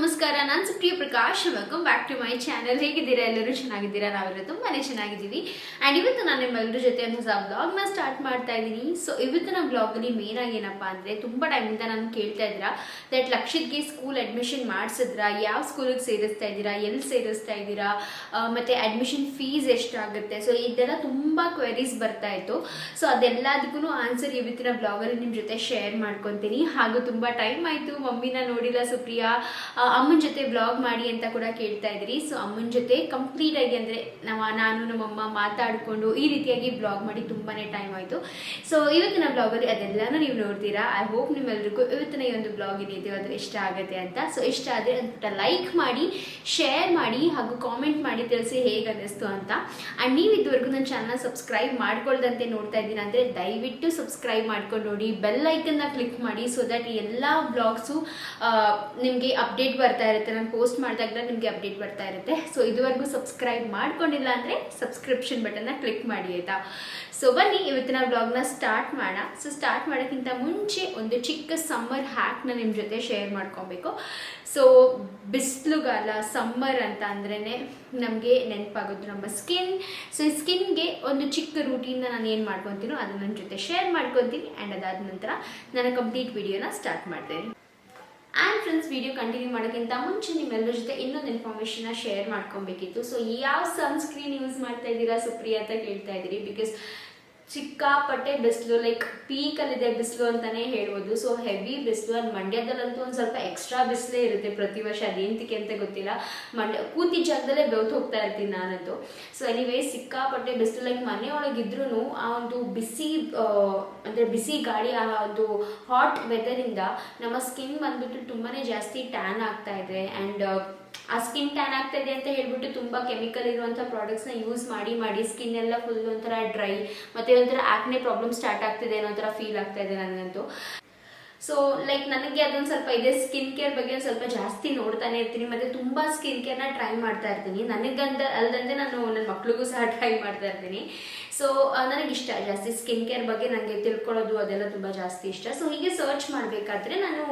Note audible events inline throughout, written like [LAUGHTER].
ನಮಸ್ಕಾರ, ನಾನು Supriya Prakash welcome back to my channel ಹೇಗಿದ್ದೀರಾ? ಎಲ್ಲರೂ ಚೆನ್ನಾಗಿದ್ದೀರಾ? ನಾವೆಲ್ಲ ತುಂಬಾನೇ ಚೆನ್ನಾಗಿದ್ದೀವಿ. ಆ್ಯಂಡ್ ಇವತ್ತು ನಾನು ನಿಮ್ಮೆಲ್ಲರ ಜೊತೆ ಹೊಸ ಬ್ಲಾಗ್ನ ಸ್ಟಾರ್ಟ್ ಮಾಡ್ತಾ ಇದ್ದೀನಿ. ಸೊ ಇವತ್ತಿನ ಬ್ಲಾಗಲ್ಲಿ ಮೇನ್ ಆಗಿ ಏನಪ್ಪ ಅಂದರೆ ತುಂಬ ಟೈಮಿಂದ ನಾನು ಕೇಳ್ತಾ ಇದ್ದೀರಾ? ದಟ್ ಲಕ್ಷಿತ್ಗೆ ಸ್ಕೂಲ್ ಅಡ್ಮಿಷನ್ ಮಾಡಿಸಿದ್ರಾ? ಯಾವ ಸ್ಕೂಲಿಗೆ ಸೇರಿಸ್ತಾ ಇದ್ದೀರಾ? ಎಲ್ಲಿ ಸೇರಿಸ್ತಾ ಇದ್ದೀರಾ? ಮತ್ತು ಅಡ್ಮಿಷನ್ ಫೀಸ್ ಎಷ್ಟಾಗುತ್ತೆ? ಸೊ ಇದೆಲ್ಲ ತುಂಬ ಕ್ವೆರೀಸ್ ಬರ್ತಾ ಇತ್ತು. ಸೊ ಅದೆಲ್ಲದಕ್ಕೂ ಆನ್ಸರ್ ಇವತ್ತಿನ ಬ್ಲಾಗಲ್ಲಿ ನಿಮ್ಮ ಜೊತೆ ಶೇರ್ ಮಾಡ್ಕೊತೀನಿ. ಹಾಗೂ ತುಂಬ ಟೈಮ್ ಆಯಿತು ಮಮ್ಮಿನ ನೋಡಿಲ್ಲ ಸುಪ್ರಿಯಾ. ಅಮ್ಮನ ಜೊತೆ ಬ್ಲಾಗ್ ಮಾಡಿ ಅಂತ ಕೂಡ ಕೇಳ್ತಾ ಇದ್ರಿ. ಸೊ ಅಮ್ಮನ ಜೊತೆ ಕಂಪ್ಲೀಟ್ ಆಗಿ ಅಂದರೆ ನಮ್ಮ ನಾನು, ನಮ್ಮಮ್ಮ ಮಾತಾಡಿಕೊಂಡು ಈ ರೀತಿಯಾಗಿ ಬ್ಲಾಗ್ ಮಾಡಿ ತುಂಬಾ ಟೈಮ್ ಆಯಿತು. ಸೊ ಇವತ್ತಿನ ಬ್ಲಾಗಲ್ಲಿ ಅದೆಲ್ಲನೂ ನೀವು ನೋಡ್ತೀರಾ? ಐ ಹೋಪ್ ನಿಮ್ಮೆಲ್ರಿಗೂ ಇವತ್ತಿನ ಈ ಒಂದು ಬ್ಲಾಗ್ ಏನಿದೆಯೋ ಅದು ಇಷ್ಟ ಆಗುತ್ತೆ ಅಂತ. ಸೊ ಇಷ್ಟ ಆದರೆ ಅದನ್ನ ಲೈಕ್ ಮಾಡಿ ಶೇರ್ ಮಾಡಿ ಹಾಗೂ ಕಾಮೆಂಟ್ ಮಾಡಿ ತಿಳಿಸಿ ಹೇಗೆ ಅನ್ನಿಸ್ತು ಅಂತ. ಆ್ಯಂಡ್ ನೀವು ಇದುವರೆಗೂ ನನ್ನ ಚಾನಲ್ ಸಬ್ಸ್ಕ್ರೈಬ್ ಮಾಡ್ಕೊಳ್ದಂತೆ ನೋಡ್ತಾ ಇದ್ದೀರಾ ಅಂದರೆ ದಯವಿಟ್ಟು ಸಬ್ಸ್ಕ್ರೈಬ್ ಮಾಡ್ಕೊಂಡು ನೋಡಿ ಬೆಲ್ ಐಕನ್ನ ಕ್ಲಿಕ್ ಮಾಡಿ ಸೊ ದಟ್ ಎಲ್ಲ ಬ್ಲಾಗ್ಸು ನಿಮಗೆ ಅಪ್ಡೇಟ್ ಬರ್ತಾ ಇರುತ್ತೆ, ನಾನು ಪೋಸ್ಟ್ ಮಾಡಿದಾಗ ನಿಮಗೆ ಅಪ್ಡೇಟ್ ಬರ್ತಾ ಇರುತ್ತೆ. ಸೊ ಇದುವರೆಗೂ ಸಬ್ಸ್ಕ್ರೈಬ್ ಮಾಡ್ಕೊಂಡಿಲ್ಲ ಅಂದರೆ ಸಬ್ಸ್ಕ್ರಿಪ್ಷನ್ ಬಟನ್ನ ಕ್ಲಿಕ್ ಮಾಡಿ ಆಯಿತಾ? ಸೊ ಬನ್ನಿ, ಇವತ್ತಿನ ಬ್ಲಾಗ್ನ ಸ್ಟಾರ್ಟ್ ಮಾಡೋಣ. ಸೊ ಸ್ಟಾರ್ಟ್ ಮಾಡೋಕ್ಕಿಂತ ಮುಂಚೆ ಒಂದು ಚಿಕ್ಕ ಸಮ್ಮರ್ ಹ್ಯಾಕ್ನ ನಿಮ್ಮ ಜೊತೆ ಶೇರ್ ಮಾಡ್ಕೊಬೇಕು. ಸೊ ಬಿಸಿಲುಗಾಲ ಸಮ್ಮರ್ ಅಂತ ಅಂದ್ರೇ ನಮಗೆ ನೆನಪಾಗೋದು ನಮ್ಮ ಸ್ಕಿನ್ ಸೊ ಈ ಸ್ಕಿನ್ಗೆ ಒಂದು ಚಿಕ್ಕ ರೂಟೀನ್ನ ನಾನು ಏನು ಮಾಡ್ಕೊತೀನೋ ಅದನ್ನ ನನ್ನ ಜೊತೆ ಶೇರ್ ಮಾಡ್ಕೊತೀನಿ. ಆ್ಯಂಡ್ ಅದಾದ ನಂತರ ನಾನು ಕಂಪ್ಲೀಟ್ ವಿಡಿಯೋನ ಸ್ಟಾರ್ಟ್ ಮಾಡ್ತೇನೆ. ಆ್ಯಂಡ್ ಫ್ರೆಂಡ್ಸ್ ವಿಡಿಯೋ ಕಂಟಿನ್ಯೂ ಮಾಡೋಕ್ಕಿಂತ ಮುಂಚೆ ನಿಮ್ಮೆಲ್ಲರ ಜೊತೆ ಇನ್ನೊಂದು ಇನ್ಫಾರ್ಮೇಷನ್ನ ಶೇರ್ ಮಾಡ್ಕೊಬೇಕಿತ್ತು. ಸೊ ಯಾವ ಸನ್ಸ್ಕ್ರೀನ್ ಯೂಸ್ ಮಾಡ್ತಾ ಇದ್ದೀರಾ ಸುಪ್ರಿಯಾ ಅಂತ ಕೇಳ್ತಾ ಇದ್ದೀರಿ. ಬಿಕಾಸ್ ಸಿಕ್ಕಾಪಟ್ಟೆ ಬಿಸಿಲು ಲೈಕ್ ಪೀಕಲ್ಲಿದೆ ಬಿಸಿಲು ಅಂತಾನೆ ಹೇಳ್ಬೋದು. ಸೊ ಹೆವಿ ಬಿಸಿಲು ಅದು ಮಂಡ್ಯದಲ್ಲಂತೂ ಒಂದು ಸ್ವಲ್ಪ ಎಕ್ಸ್ಟ್ರಾ ಬಿಸಿಲೇ ಇರುತ್ತೆ ಪ್ರತಿ ವರ್ಷ. ಅದೇಂತಕ್ಕೆ ಅಂತ ಗೊತ್ತಿಲ್ಲ. ಮಂಡ್ಯ, ಕೂತಿ ಜಾಗದಲ್ಲೇ ಬೆವ್ತು ಹೋಗ್ತಾ ಇರ್ತೀನಿ ನಾನಂತೂ. ಸೊ ಎನಿವೇ ಸಿಕ್ಕಾಪಟ್ಟೆ ಬಿಸಿಲು ಲೈಕ್ ಮನೆಯೊಳಗಿದ್ರೂ ಆ ಒಂದು ಬಿಸಿ ಅಂದರೆ ಬಿಸಿ ಗಾಳಿ, ಆ ಒಂದು ಹಾಟ್ ವೆದರಿಂದ ನಮ್ಮ ಸ್ಕಿನ್ ಬಂದ್ಬಿಟ್ಟು ತುಂಬಾನೇ ಜಾಸ್ತಿ ಟ್ಯಾನ್ ಆಗ್ತಾ ಇದೆ. ಆ್ಯಂಡ್ ಆ ಸ್ಕಿನ್ ಟ್ಯಾನ್ ಆಗ್ತಾ ಇದೆ ಅಂತ ಹೇಳ್ಬಿಟ್ಟು ತುಂಬ ಕೆಮಿಕಲ್ ಇರುವಂಥ ಪ್ರಾಡಕ್ಟ್ಸ್ನ ಯೂಸ್ ಮಾಡಿ ಮಾಡಿ ಸ್ಕಿನ್ ಎಲ್ಲ ಫುಲ್ ಒಂಥರ ಡ್ರೈ ಮತ್ತೆ ಒಂಥರ ಆಕ್ನೆ ಪ್ರಾಬ್ಲಮ್ ಸ್ಟಾರ್ಟ್ ಆಗ್ತಿದೆ ಅನ್ನೋ ಥರ ಫೀಲ್ ಆಗ್ತಾ ಇದೆ ನನಗಂತೂ. ಸೊ ಲೈಕ್ ನನಗೆ ಅದೊಂದು ಸ್ವಲ್ಪ ಇದೆ ಸ್ಕಿನ್ ಕೇರ್ ಬಗ್ಗೆ ಒಂದು ಸ್ವಲ್ಪ ಜಾಸ್ತಿ ನೋಡ್ತಾನೆ ಇರ್ತೀನಿ, ಮತ್ತೆ ತುಂಬಾ ಸ್ಕಿನ್ ಕೇರ್ನ ಟ್ರೈ ಮಾಡ್ತಾ ಇರ್ತೀನಿ. ನನಗಂತ ಅಲ್ದಂತೆ ನಾನು ನನ್ನ ಮಕ್ಳಿಗೂ ಸಹ [LAUGHS] ಟ್ರೈ ಮಾಡ್ತಾ ಇರ್ತೀನಿ. ಸೊ ನನಗೆ ಇಷ್ಟ ಜಾಸ್ತಿ ಸ್ಕಿನ್ ಕೇರ್ ಬಗ್ಗೆ ನನಗೆ ತಿಳ್ಕೊಳ್ಳೋದು ಅದೆಲ್ಲ ತುಂಬ ಜಾಸ್ತಿ ಇಷ್ಟ. ಸೊ ಹೀಗೆ ಸರ್ಚ್ ಮಾಡಬೇಕಾದ್ರೆ ನಾನು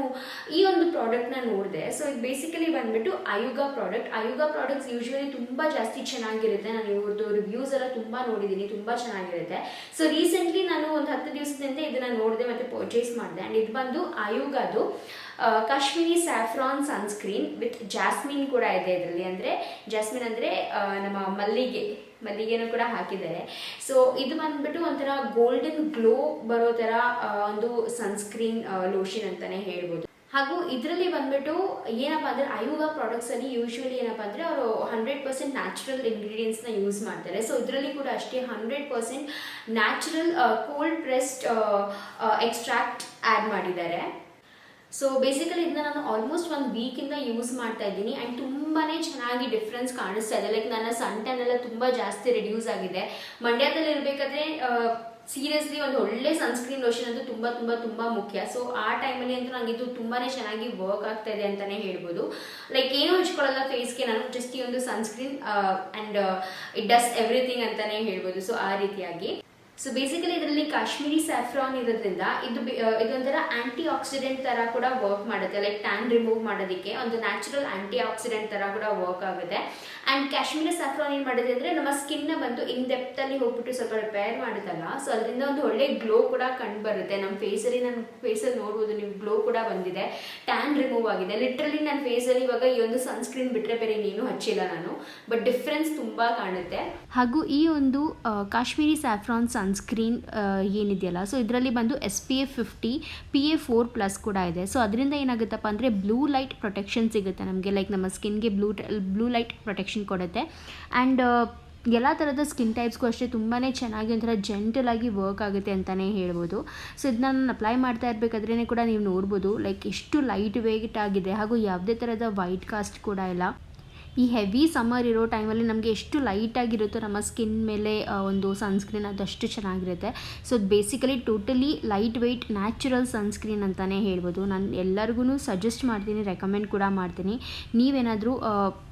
ಈ ಒಂದು ಪ್ರಾಡಕ್ಟ್ನ ನೋಡಿದೆ. ಸೊ ಇದು ಬೇಸಿಕಲಿ ಬಂದ್ಬಿಟ್ಟು Ayuga product Ayuga products usually ತುಂಬ ಜಾಸ್ತಿ ಚೆನ್ನಾಗಿರುತ್ತೆ. ನಾನು ಇವ್ರದ್ದು ರಿವ್ಯೂಸ್ ಎಲ್ಲ ತುಂಬ ನೋಡಿದ್ದೀನಿ. ತುಂಬ ಚೆನ್ನಾಗಿರುತ್ತೆ. ಸೊ ರೀಸೆಂಟ್ಲಿ ನಾನು ಒಂದು ಹತ್ತು ದಿವಸದಿಂದ ಇದನ್ನು ನೋಡಿದೆ ಮತ್ತು ಪರ್ಚೇಸ್ ಮಾಡಿದೆ. ಆ್ಯಂಡ್ ಇದು ಬಂದು ಆಯುಗದು Kashmiri saffron sunscreen with jasmine ಕೂಡ ಇದೆ ಇದರಲ್ಲಿ. ಅಂದರೆ ಜಾಸ್ಮಿನ್ ಅಂದರೆ ನಮ್ಮ ಮಲ್ಲಿಗೆ, ಮಲ್ಲಿಗೆನೂ ಕೂಡ ಹಾಕಿದ್ದಾರೆ. ಸೊ ಇದು ಬಂದ್ಬಿಟ್ಟು ಒಂಥರ ಗೋಲ್ಡನ್ ಗ್ಲೋ ಬರೋ ಥರ ಒಂದು ಸನ್ಸ್ಕ್ರೀನ್ ಲೋಷನ್ ಅಂತಾನೆ ಹೇಳ್ಬೋದು. ಹಾಗೂ ಇದರಲ್ಲಿ ಬಂದ್ಬಿಟ್ಟು ಏನಪ್ಪ ಅಂದರೆ ಅಯೋಗ ಪ್ರಾಡಕ್ಟ್ಸಲ್ಲಿ ಯೂಶ್ವಲಿ ಏನಪ್ಪ ಅಂದ್ರೆ, ಅವರು ಹಂಡ್ರೆಡ್ ಪರ್ಸೆಂಟ್ ನ್ಯಾಚುರಲ್ ಇಂಗ್ರೀಡಿಯೆಂಟ್ಸ್ನ ಯೂಸ್ ಮಾಡ್ತಾರೆ. ಸೊ ಇದರಲ್ಲಿ ಕೂಡ ಅಷ್ಟೇ hundred percent natural cold pressed extract add ಮಾಡಿದ್ದಾರೆ. ಸೊ ಬೇಸಿಕಲಿ ಇದನ್ನ ನಾನು ಆಲ್ಮೋಸ್ಟ್ ಒಂದು ವೀಕಿಂದ ಯೂಸ್ ಮಾಡ್ತಾ ಇದ್ದೀನಿ. ಆ್ಯಂಡ್ ತುಂಬಾ ಚೆನ್ನಾಗಿ ಡಿಫ್ರೆನ್ಸ್ ಕಾಣಿಸ್ತಾ ಇದೆ. ಲೈಕ್ ನನ್ನ ಸನ್ ಎಲ್ಲ ತುಂಬ ಜಾಸ್ತಿ ರಿಡ್ಯೂಸ್ ಆಗಿದೆ. ಮಂಡ್ಯದಲ್ಲಿ ಇರಬೇಕಾದ್ರೆ ಸೀರಿಯಸ್ಲಿ ಒಂದು ಒಳ್ಳೆ ಸನ್ಸ್ಕ್ರೀನ್ ಲೋಷನ್ ಅಂತೂ ತುಂಬ ತುಂಬ ತುಂಬ ಮುಖ್ಯ. ಸೊ ಆ ಟೈಮಲ್ಲಿ ಅಂತೂ ನನಗೆ ಇದು ತುಂಬಾ ಚೆನ್ನಾಗಿ ವರ್ಕ್ ಆಗ್ತಾ ಇದೆ ಅಂತಲೇ ಹೇಳ್ಬೋದು. ಲೈಕ್ ಏನು ಹಚ್ಕೊಳ್ಳಲ್ಲ ಫೇಸ್ಗೆ ನಾನು ಜಸ್ಟ್ ಈ ಒಂದು sunscreen and it does everything ಅಂತಲೇ ಹೇಳ್ಬೋದು. ಸೊ ಆ ರೀತಿಯಾಗಿ. ಸೊ ಬೇಸಿಕಲಿ ಇದರಲ್ಲಿ ಕಾಶ್ಮೀರಿ ಸ್ಯಾಫ್ರಾನ್ ಇರೋದ್ರಿಂದ ಇದು ಇದೊಂಥರ ಆಂಟಿ ಆಕ್ಸಿಡೆಂಟ್ ತರ ಕೂಡ ವರ್ಕ್ ಮಾಡುತ್ತೆ. ಲೈಕ್ ಟ್ಯಾನ್ ರಿಮೂವ್ ಮಾಡೋದಕ್ಕೆ ಒಂದು ನ್ಯಾಚುರಲ್ ಆಂಟಿ ಆಕ್ಸಿಡೆಂಟ್ ತರ ಕೂಡ ವರ್ಕ್ ಆಗುತ್ತೆ. ಅಂಡ್ ಕಾಶ್ಮೀರಿ ಸ್ಯಾಫ್ರಾನ್ ಏನ್ ಮಾಡಿದೆ ಅಂದ್ರೆ ನಮ್ಮ ಸ್ಕಿನ್ನ ಬಂದು ಇನ್ ಡೆಪ್ತ್ ಅಲ್ಲಿ ಹೋಗ್ಬಿಟ್ಟು ಸ್ವಲ್ಪ ರಿಪೇರ್ ಮಾಡುತ್ತಲ್ಲ. ಸೊ ಅದರಿಂದ ಒಂದು ಒಳ್ಳೆ ಗ್ಲೋ ಕೂಡ ಕಂಡು ಬರುತ್ತೆ ನಮ್ಮ ಫೇಸಲ್ಲಿ ನನ್ನ ಫೇಸಲ್ಲಿ ನೋಡಬಹುದು ನೀವು ಗ್ಲೋ ಕೂಡ ಬಂದಿದೆ. ಟ್ಯಾನ್ ರಿಮೂವ್ ಆಗಿದೆ. ಲಿಟ್ರಲಿ ನನ್ನ ಫೇಸಲ್ಲಿ ಇವಾಗ ಈ ಒಂದು ಸನ್ಸ್ಕ್ರೀನ್ ಬಿಟ್ರೆ ಬೇರೆ ನೀನು ಹಚ್ಚಿಲ್ಲ ನಾನು. ಬಟ್ ಡಿಫ್ರೆನ್ಸ್ ತುಂಬಾ ಕಾಣುತ್ತೆ. ಹಾಗೂ ಈ ಒಂದು ಕಾಶ್ಮೀರಿ ಸ್ಯಾಫ್ರಾನ್ ಸನ್ಸ್ಕ್ರೀನ್ ಏನಿದೆಯಲ್ಲ? ಸೊ ಇದರಲ್ಲಿ ಬಂದು S P A fifty P A four plus ಕೂಡ ಇದೆ. ಸೊ ಅದರಿಂದ ಏನಾಗುತ್ತಪ್ಪ ಅಂದರೆ ಬ್ಲೂ ಲೈಟ್ ಪ್ರೊಟೆಕ್ಷನ್ ಸಿಗುತ್ತೆ ನಮಗೆ. ಲೈಕ್ ನಮ್ಮ ಸ್ಕಿನ್ಗೆ ಬ್ಲೂ ಬ್ಲೂ ಲೈಟ್ ಪ್ರೊಟೆಕ್ಷನ್ ಕೊಡುತ್ತೆ. ಆ್ಯಂಡ್ ಎಲ್ಲ ಥರದ ಸ್ಕಿನ್ ಟೈಪ್ಸ್ಗೂ ಅಷ್ಟೇ ತುಂಬಾ ಚೆನ್ನಾಗಿ ಒಂಥರ ಜೆಂಟಲ್ ಆಗಿ ವರ್ಕ್ ಆಗುತ್ತೆ ಅಂತಲೇ ಹೇಳ್ಬೋದು. ಸೊ ಇದನ್ನ ನಾನು ಅಪ್ಲೈ ಮಾಡ್ತಾ ಇರಬೇಕಾದ್ರೇ ಕೂಡ ನೀವು ನೋಡ್ಬೋದು. ಲೈಕ್ ಎಷ್ಟು ಲೈಟ್ ವೇಟ್ ಆಗಿದೆ. ಹಾಗೂ ಯಾವುದೇ ಥರದ ವೈಟ್ ಕಾಸ್ಟ್ ಕೂಡ ಇಲ್ಲ. ಈ ಹೆವಿ ಸಮ್ಮರ್ ಇರೋ ಟೈಮಲ್ಲಿ ನಮಗೆ ಎಷ್ಟು ಲೈಟಾಗಿರುತ್ತೋ ನಮ್ಮ ಸ್ಕಿನ್ ಮೇಲೆ ಒಂದು ಸನ್ಸ್ಕ್ರೀನ್ ಅದಷ್ಟು ಚೆನ್ನಾಗಿರುತ್ತೆ. So basically totally lightweight natural sunscreen ಅಂತಲೇ ಹೇಳ್ಬೋದು. ನಾನು ಎಲ್ಲರಿಗೂ ಸಜೆಸ್ಟ್ ಮಾಡ್ತೀನಿ ರೆಕಮೆಂಡ್ ಕೂಡ ಮಾಡ್ತೀನಿ. ನೀವೇನಾದರೂ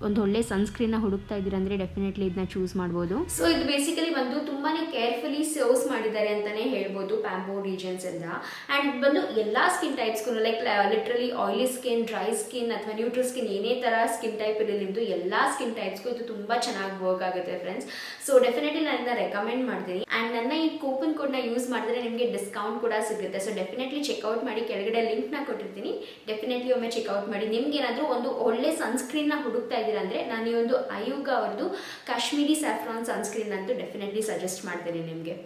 ಒಂದು ಒಳ್ಳೆ ಸನ್ಸ್ಕ್ರೀನ್ನ ಹುಡುಕ್ತಾ ಇದ್ದೀರಾ ಅಂದರೆ ಡೆಫಿನೆಟ್ಲಿ ಇದನ್ನ ಚೂಸ್ ಮಾಡ್ಬೋದು. ಸೊ ಇದು ಬೇಸಿಕಲಿ ಬಂದು ತುಂಬಾ ಕೇರ್ಫುಲಿ ಸರ್ವ್ಸ್ ಮಾಡಿದ್ದಾರೆ ಅಂತಲೇ ಹೇಳ್ಬೋದು ಪ್ಯಾಂಬೋ ರೀಜನ್ಸ್ ಇಂದ. ಆ್ಯಂಡ್ ಬಂದು ಎಲ್ಲ skin ಟೈಪ್ಸ್ಗೂ like literally oily skin dry skin ಅಥವಾ ನ್ಯೂಟ್ರಲ್ ಸ್ಕಿನ್ ಏನೇ ಥರ ಸ್ಕಿನ್ ಟೈಪ್ ಇರಲಿ ನಿಮ್ಮದು ಎಲ್ಲ ಸ್ಕಿನ್ ಟೈಪ್ಸ್ಗೂ ಇದು ತುಂಬ ಚೆನ್ನಾಗಿ ವರ್ಕ್ ಆಗುತ್ತೆ ಫ್ರೆಂಡ್ಸ್ ಸೊ ಡೆಫಿನೆಟ್ಲಿ ನಾನು ಇದನ್ನ ರೆಕಮೆಂಡ್ ಮಾಡ್ತೀನಿ. ಆ್ಯಂಡ್ ನನ್ನ ಈ ಕೂಪನ್ ಕೋಡ್ನ ಯೂಸ್ ಮಾಡಿದ್ರೆ ನಿಮಗೆ ಡಿಸ್ಕೌಂಟ್ ಕೂಡ ಸಿಗುತ್ತೆ. ಸೊ ಡೆಫಿನೆಟ್ಲಿ ಚೆಕ್ಔಟ್ ಮಾಡಿ, ಕೆಳಗಡೆ ಲಿಂಕ್ನ ಕೊಟ್ಟಿರ್ತೀನಿ. ಡೆಫಿನೆಟ್ಲಿ ಒಮ್ಮೆ ಚೆಕ್ಔಟ್ ಮಾಡಿ. ನಿಮ್ಗೆ ಏನಾದರೂ ಒಂದು ಒಳ್ಳೆ ಸನ್ಸ್ಕ್ರೀನ್ನ ಹುಡುಕ್ತಾ ಇದ್ದೀರಾ ಅಂದರೆ, ನಾನು ಈ ಒಂದು ಅಯುಗ ಅವ್ರದ್ದು ಕಾಶ್ಮೀರಿ ಸ್ಯಾಫ್ರಾನ್ ಸನ್ಸ್ಕ್ರೀನ್ ಅಂತೂ ಡೆಫಿನೆಟ್ಲಿ ಸಜೆಸ್ಟ್ ಮಾಡ್ತೀನಿ ನಿಮಗೆ.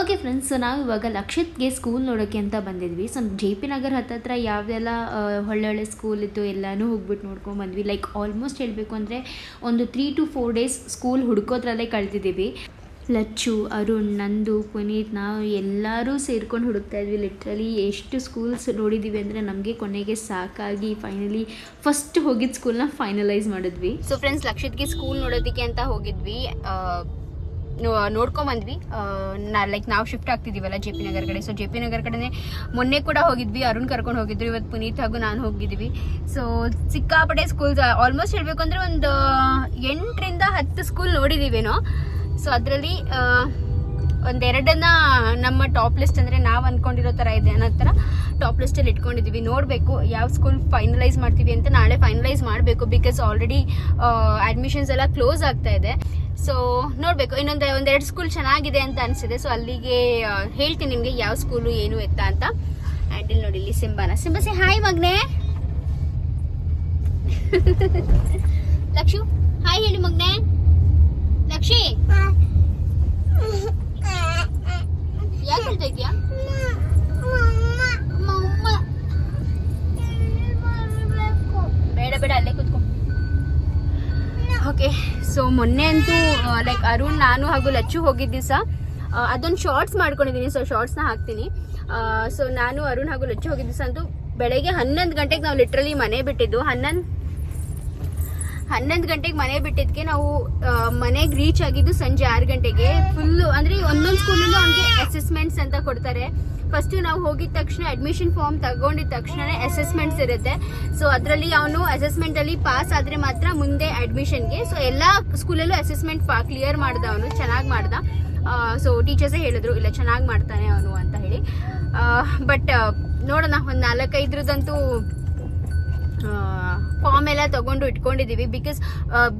ಓಕೆ ಫ್ರೆಂಡ್ಸ್ ಸೊ ನಾವು ಇವಾಗ ಲಕ್ಷಿತ್ಗೆ ಸ್ಕೂಲ್ ನೋಡೋಕ್ಕೆ ಅಂತ ಬಂದಿದ್ವಿ. ಸೊ ಜೆ ಪಿ ನಗರ್ ಹತ್ತತ್ರ ಯಾವ್ದೆಲ್ಲ ಒಳ್ಳೆ ಒಳ್ಳೊಳ್ಳೆ ಸ್ಕೂಲ್ ಇತ್ತು ಎಲ್ಲನೂ ಹೋಗ್ಬಿಟ್ಟು ನೋಡ್ಕೊಂಡು ಬಂದ್ವಿ. ಲೈಕ್ ಆಲ್ಮೋಸ್ಟ್ ಹೇಳಬೇಕು ಅಂದರೆ ಒಂದು three to four days school ಹುಡ್ಕೋದ್ರಲ್ಲೇ ಕಳ್ತಿದ್ದೀವಿ ಲಚ್ಚು, ಅರುಣ್, ನಂದು, ಪುನೀತ್, ನಾವು ಎಲ್ಲರೂ ಸೇರ್ಕೊಂಡು ಹುಡುಕ್ತಾ ಇದ್ವಿ. ಲಿಟ್ರಲಿ ಎಷ್ಟು ಸ್ಕೂಲ್ಸ್ ನೋಡಿದ್ದೀವಿ ಅಂದರೆ ನಮಗೆ ಕೊನೆಗೆ ಸಾಕಾಗಿ ಫೈನಲಿ ಫಸ್ಟ್ ಹೋಗಿದ್ದ ಸ್ಕೂಲ್ನ ಫೈನಲೈಸ್ ಮಾಡಿದ್ವಿ. ಸೊ ಫ್ರೆಂಡ್ಸ್ ಲಕ್ಷದ್ಗೆ ಸ್ಕೂಲ್ ನೋಡೋದಕ್ಕೆ ಅಂತ ಹೋಗಿದ್ವಿ. ನೋಡ್ಕೊಂಬಂದ್ವಿ ನಾ ಲೈಕ್ ನಾವು ಶಿಫ್ಟ್ ಆಗ್ತಿದ್ದೀವಲ್ಲ ಜೆ ಪಿ ನಗರ್ ಕಡೆ. ಸೊ ಜೆ ಪಿ ನಗರ್ ಕಡೆನೇ ಮೊನ್ನೆ ಕೂಡ ಹೋಗಿದ್ವಿ. ಅರುಣ್ ಕರ್ಕೊಂಡು ಹೋಗಿದ್ರು. ಇವತ್ತು ಪುನೀತ್ ಹಾಗೂ ನಾನು ಹೋಗಿದ್ವಿ ಸೊ ಸಿಕ್ಕಾಪಟ್ಟೆ ಸ್ಕೂಲ್ಸ್ ಆಲ್ಮೋಸ್ಟ್ ಹೇಳಬೇಕು ಅಂದರೆ ಒಂದು ಎಂಟರಿಂದ ಹತ್ತು ಸ್ಕೂಲ್ ನೋಡಿದ್ದೀವೇನೋ ಸೊ ಅದರಲ್ಲಿ ಒಂದೆರಡನ್ನ ನಮ್ಮ ಟಾಪ್ ಲಿಸ್ಟ್ ಅಂದರೆ ನಾವು ಅಂದ್ಕೊಂಡಿರೋ ಥರ ಇದೆ ಅನ್ನೋ ಥರ ಟಾಪ್ ಲಿಸ್ಟಲ್ಲಿ ಇಟ್ಕೊಂಡಿದ್ದೀವಿ ನೋಡಬೇಕು ಯಾವ ಸ್ಕೂಲ್ ಫೈನಲೈಸ್ ಮಾಡ್ತೀವಿ ಅಂತ ನಾಳೆ ಫೈನಲೈಸ್ ಮಾಡಬೇಕು ಬಿಕಾಸ್ ಆಲ್ರೆಡಿ ಅಡ್ಮಿಷನ್ಸ್ ಎಲ್ಲ ಕ್ಲೋಸ್ ಆಗ್ತಾ ಇದೆ. ಸೊ ನೋಡಬೇಕು. ಇನ್ನೊಂದು, ಒಂದೆರಡು ಸ್ಕೂಲ್ ಚೆನ್ನಾಗಿದೆ ಅಂತ ಅನಿಸಿದೆ. ಸೊ ಅಲ್ಲಿಗೆ ಹೇಳ್ತೀನಿ ನಿಮಗೆ ಯಾವ ಸ್ಕೂಲು ಏನು ಎತ್ತ ಅಂತ. ಆ್ಯಂಡ್ ಇಲ್ಲಿ ನೋಡಿ, ಇಲ್ಲಿ ಸಿಂಬಾನ. ಸಿಂಬಸಿ ಹಾಯ್ ಮಗ್ನೆ. [LAUGHS] ಲಕ್ಷು ಹಾಯ್ ಹೇಳಿ ಮಗ್ನೆ. ಲಕ್ಷಿ. ಯಾಕೆ ಹೇಳ್ತಾ ಇದೀಯಾ. ಬೇಡ ಬೇಡ ಅಲ್ಲೇ ಕೂತ್ಕೊ. ಓಕೆ ಸೊ ಮೊನ್ನೆ ಅಂತೂ ಲೈಕ್ ಅರುಣ್ ನಾನು ಹಾಗೂ ಲಚ್ಚು ಹೋಗಿದ್ದ ದಿವಸ ಅದೊಂದು ಶಾರ್ಟ್ಸ್ ಮಾಡ್ಕೊಂಡಿದ್ದೀನಿ ಸೊ ಶಾರ್ಟ್ಸ್ನ ಹಾಕ್ತೀನಿ. ಸೊ ನಾನು ಅರುಣ್ ಹಾಗೂ ಲಚ್ಚು ಹೋಗಿದ್ದ ದಿವಸ ಅಂತೂ ಬೆಳಗ್ಗೆ ಹನ್ನೊಂದು ಗಂಟೆಗೆ ನಾವು ಲಿಟ್ರಲಿ ಮನೆ ಬಿಟ್ಟಿದ್ದು. ಹನ್ನೊಂದು ಹನ್ನೊಂದು ಗಂಟೆಗೆ ಮನೆ ಬಿಟ್ಟಿದ್ಕೆ ನಾವು ಮನೆಗೆ ರೀಚ್ ಆಗಿದ್ದು ಸಂಜೆ ಆರು ಗಂಟೆಗೆ. ಫುಲ್ ಅಂದ್ರೆ ಒಂದೊಂದು ಸ್ಕೂಲಲ್ಲೂ ಅವ್ನಿಗೆ ಅಸೆಸ್ಮೆಂಟ್ಸ್ ಅಂತ ಕೊಡ್ತಾರೆ. ಫಸ್ಟ್ ನಾವು ಹೋಗಿದ ತಕ್ಷಣ ಅಡ್ಮಿಷನ್ ಫಾರ್ಮ್ ತಗೊಂಡಿದ ತಕ್ಷಣನೇ ಅಸೆಸ್ಮೆಂಟ್ಸ್ ಇರುತ್ತೆ. ಸೊ ಅದರಲ್ಲಿ ಅವನು ಅಸೆಸ್ಮೆಂಟ್ ಅಲ್ಲಿ ಪಾಸ್ ಆದ್ರೆ ಮಾತ್ರ ಮುಂದೆ ಅಡ್ಮಿಷನ್ಗೆ ಸೊ ಎಲ್ಲಾ ಸ್ಕೂಲಲ್ಲೂ ಅಸೆಸ್ಮೆಂಟ್ ಕ್ಲಿಯರ್ ಮಾಡ್ದ ಅವನು, ಚೆನ್ನಾಗಿ ಮಾಡ್ದ. ಸೊ ಟೀಚರ್ಸೇ ಹೇಳಿದ್ರು, ಇಲ್ಲ, ಚೆನ್ನಾಗಿ ಮಾಡ್ತಾನೆ ಅವನು ಅಂತ ಹೇಳಿ. ಬಟ್ ನೋಡೋಣ, ಒಂದು ನಾಲ್ಕೈದ್ರದಂತೂ ಫಾರ್ಮ್ ಎಲ್ಲ ತಗೊಂಡು ಇಟ್ಕೊಂಡಿದೀವಿ ಬಿಕಾಸ್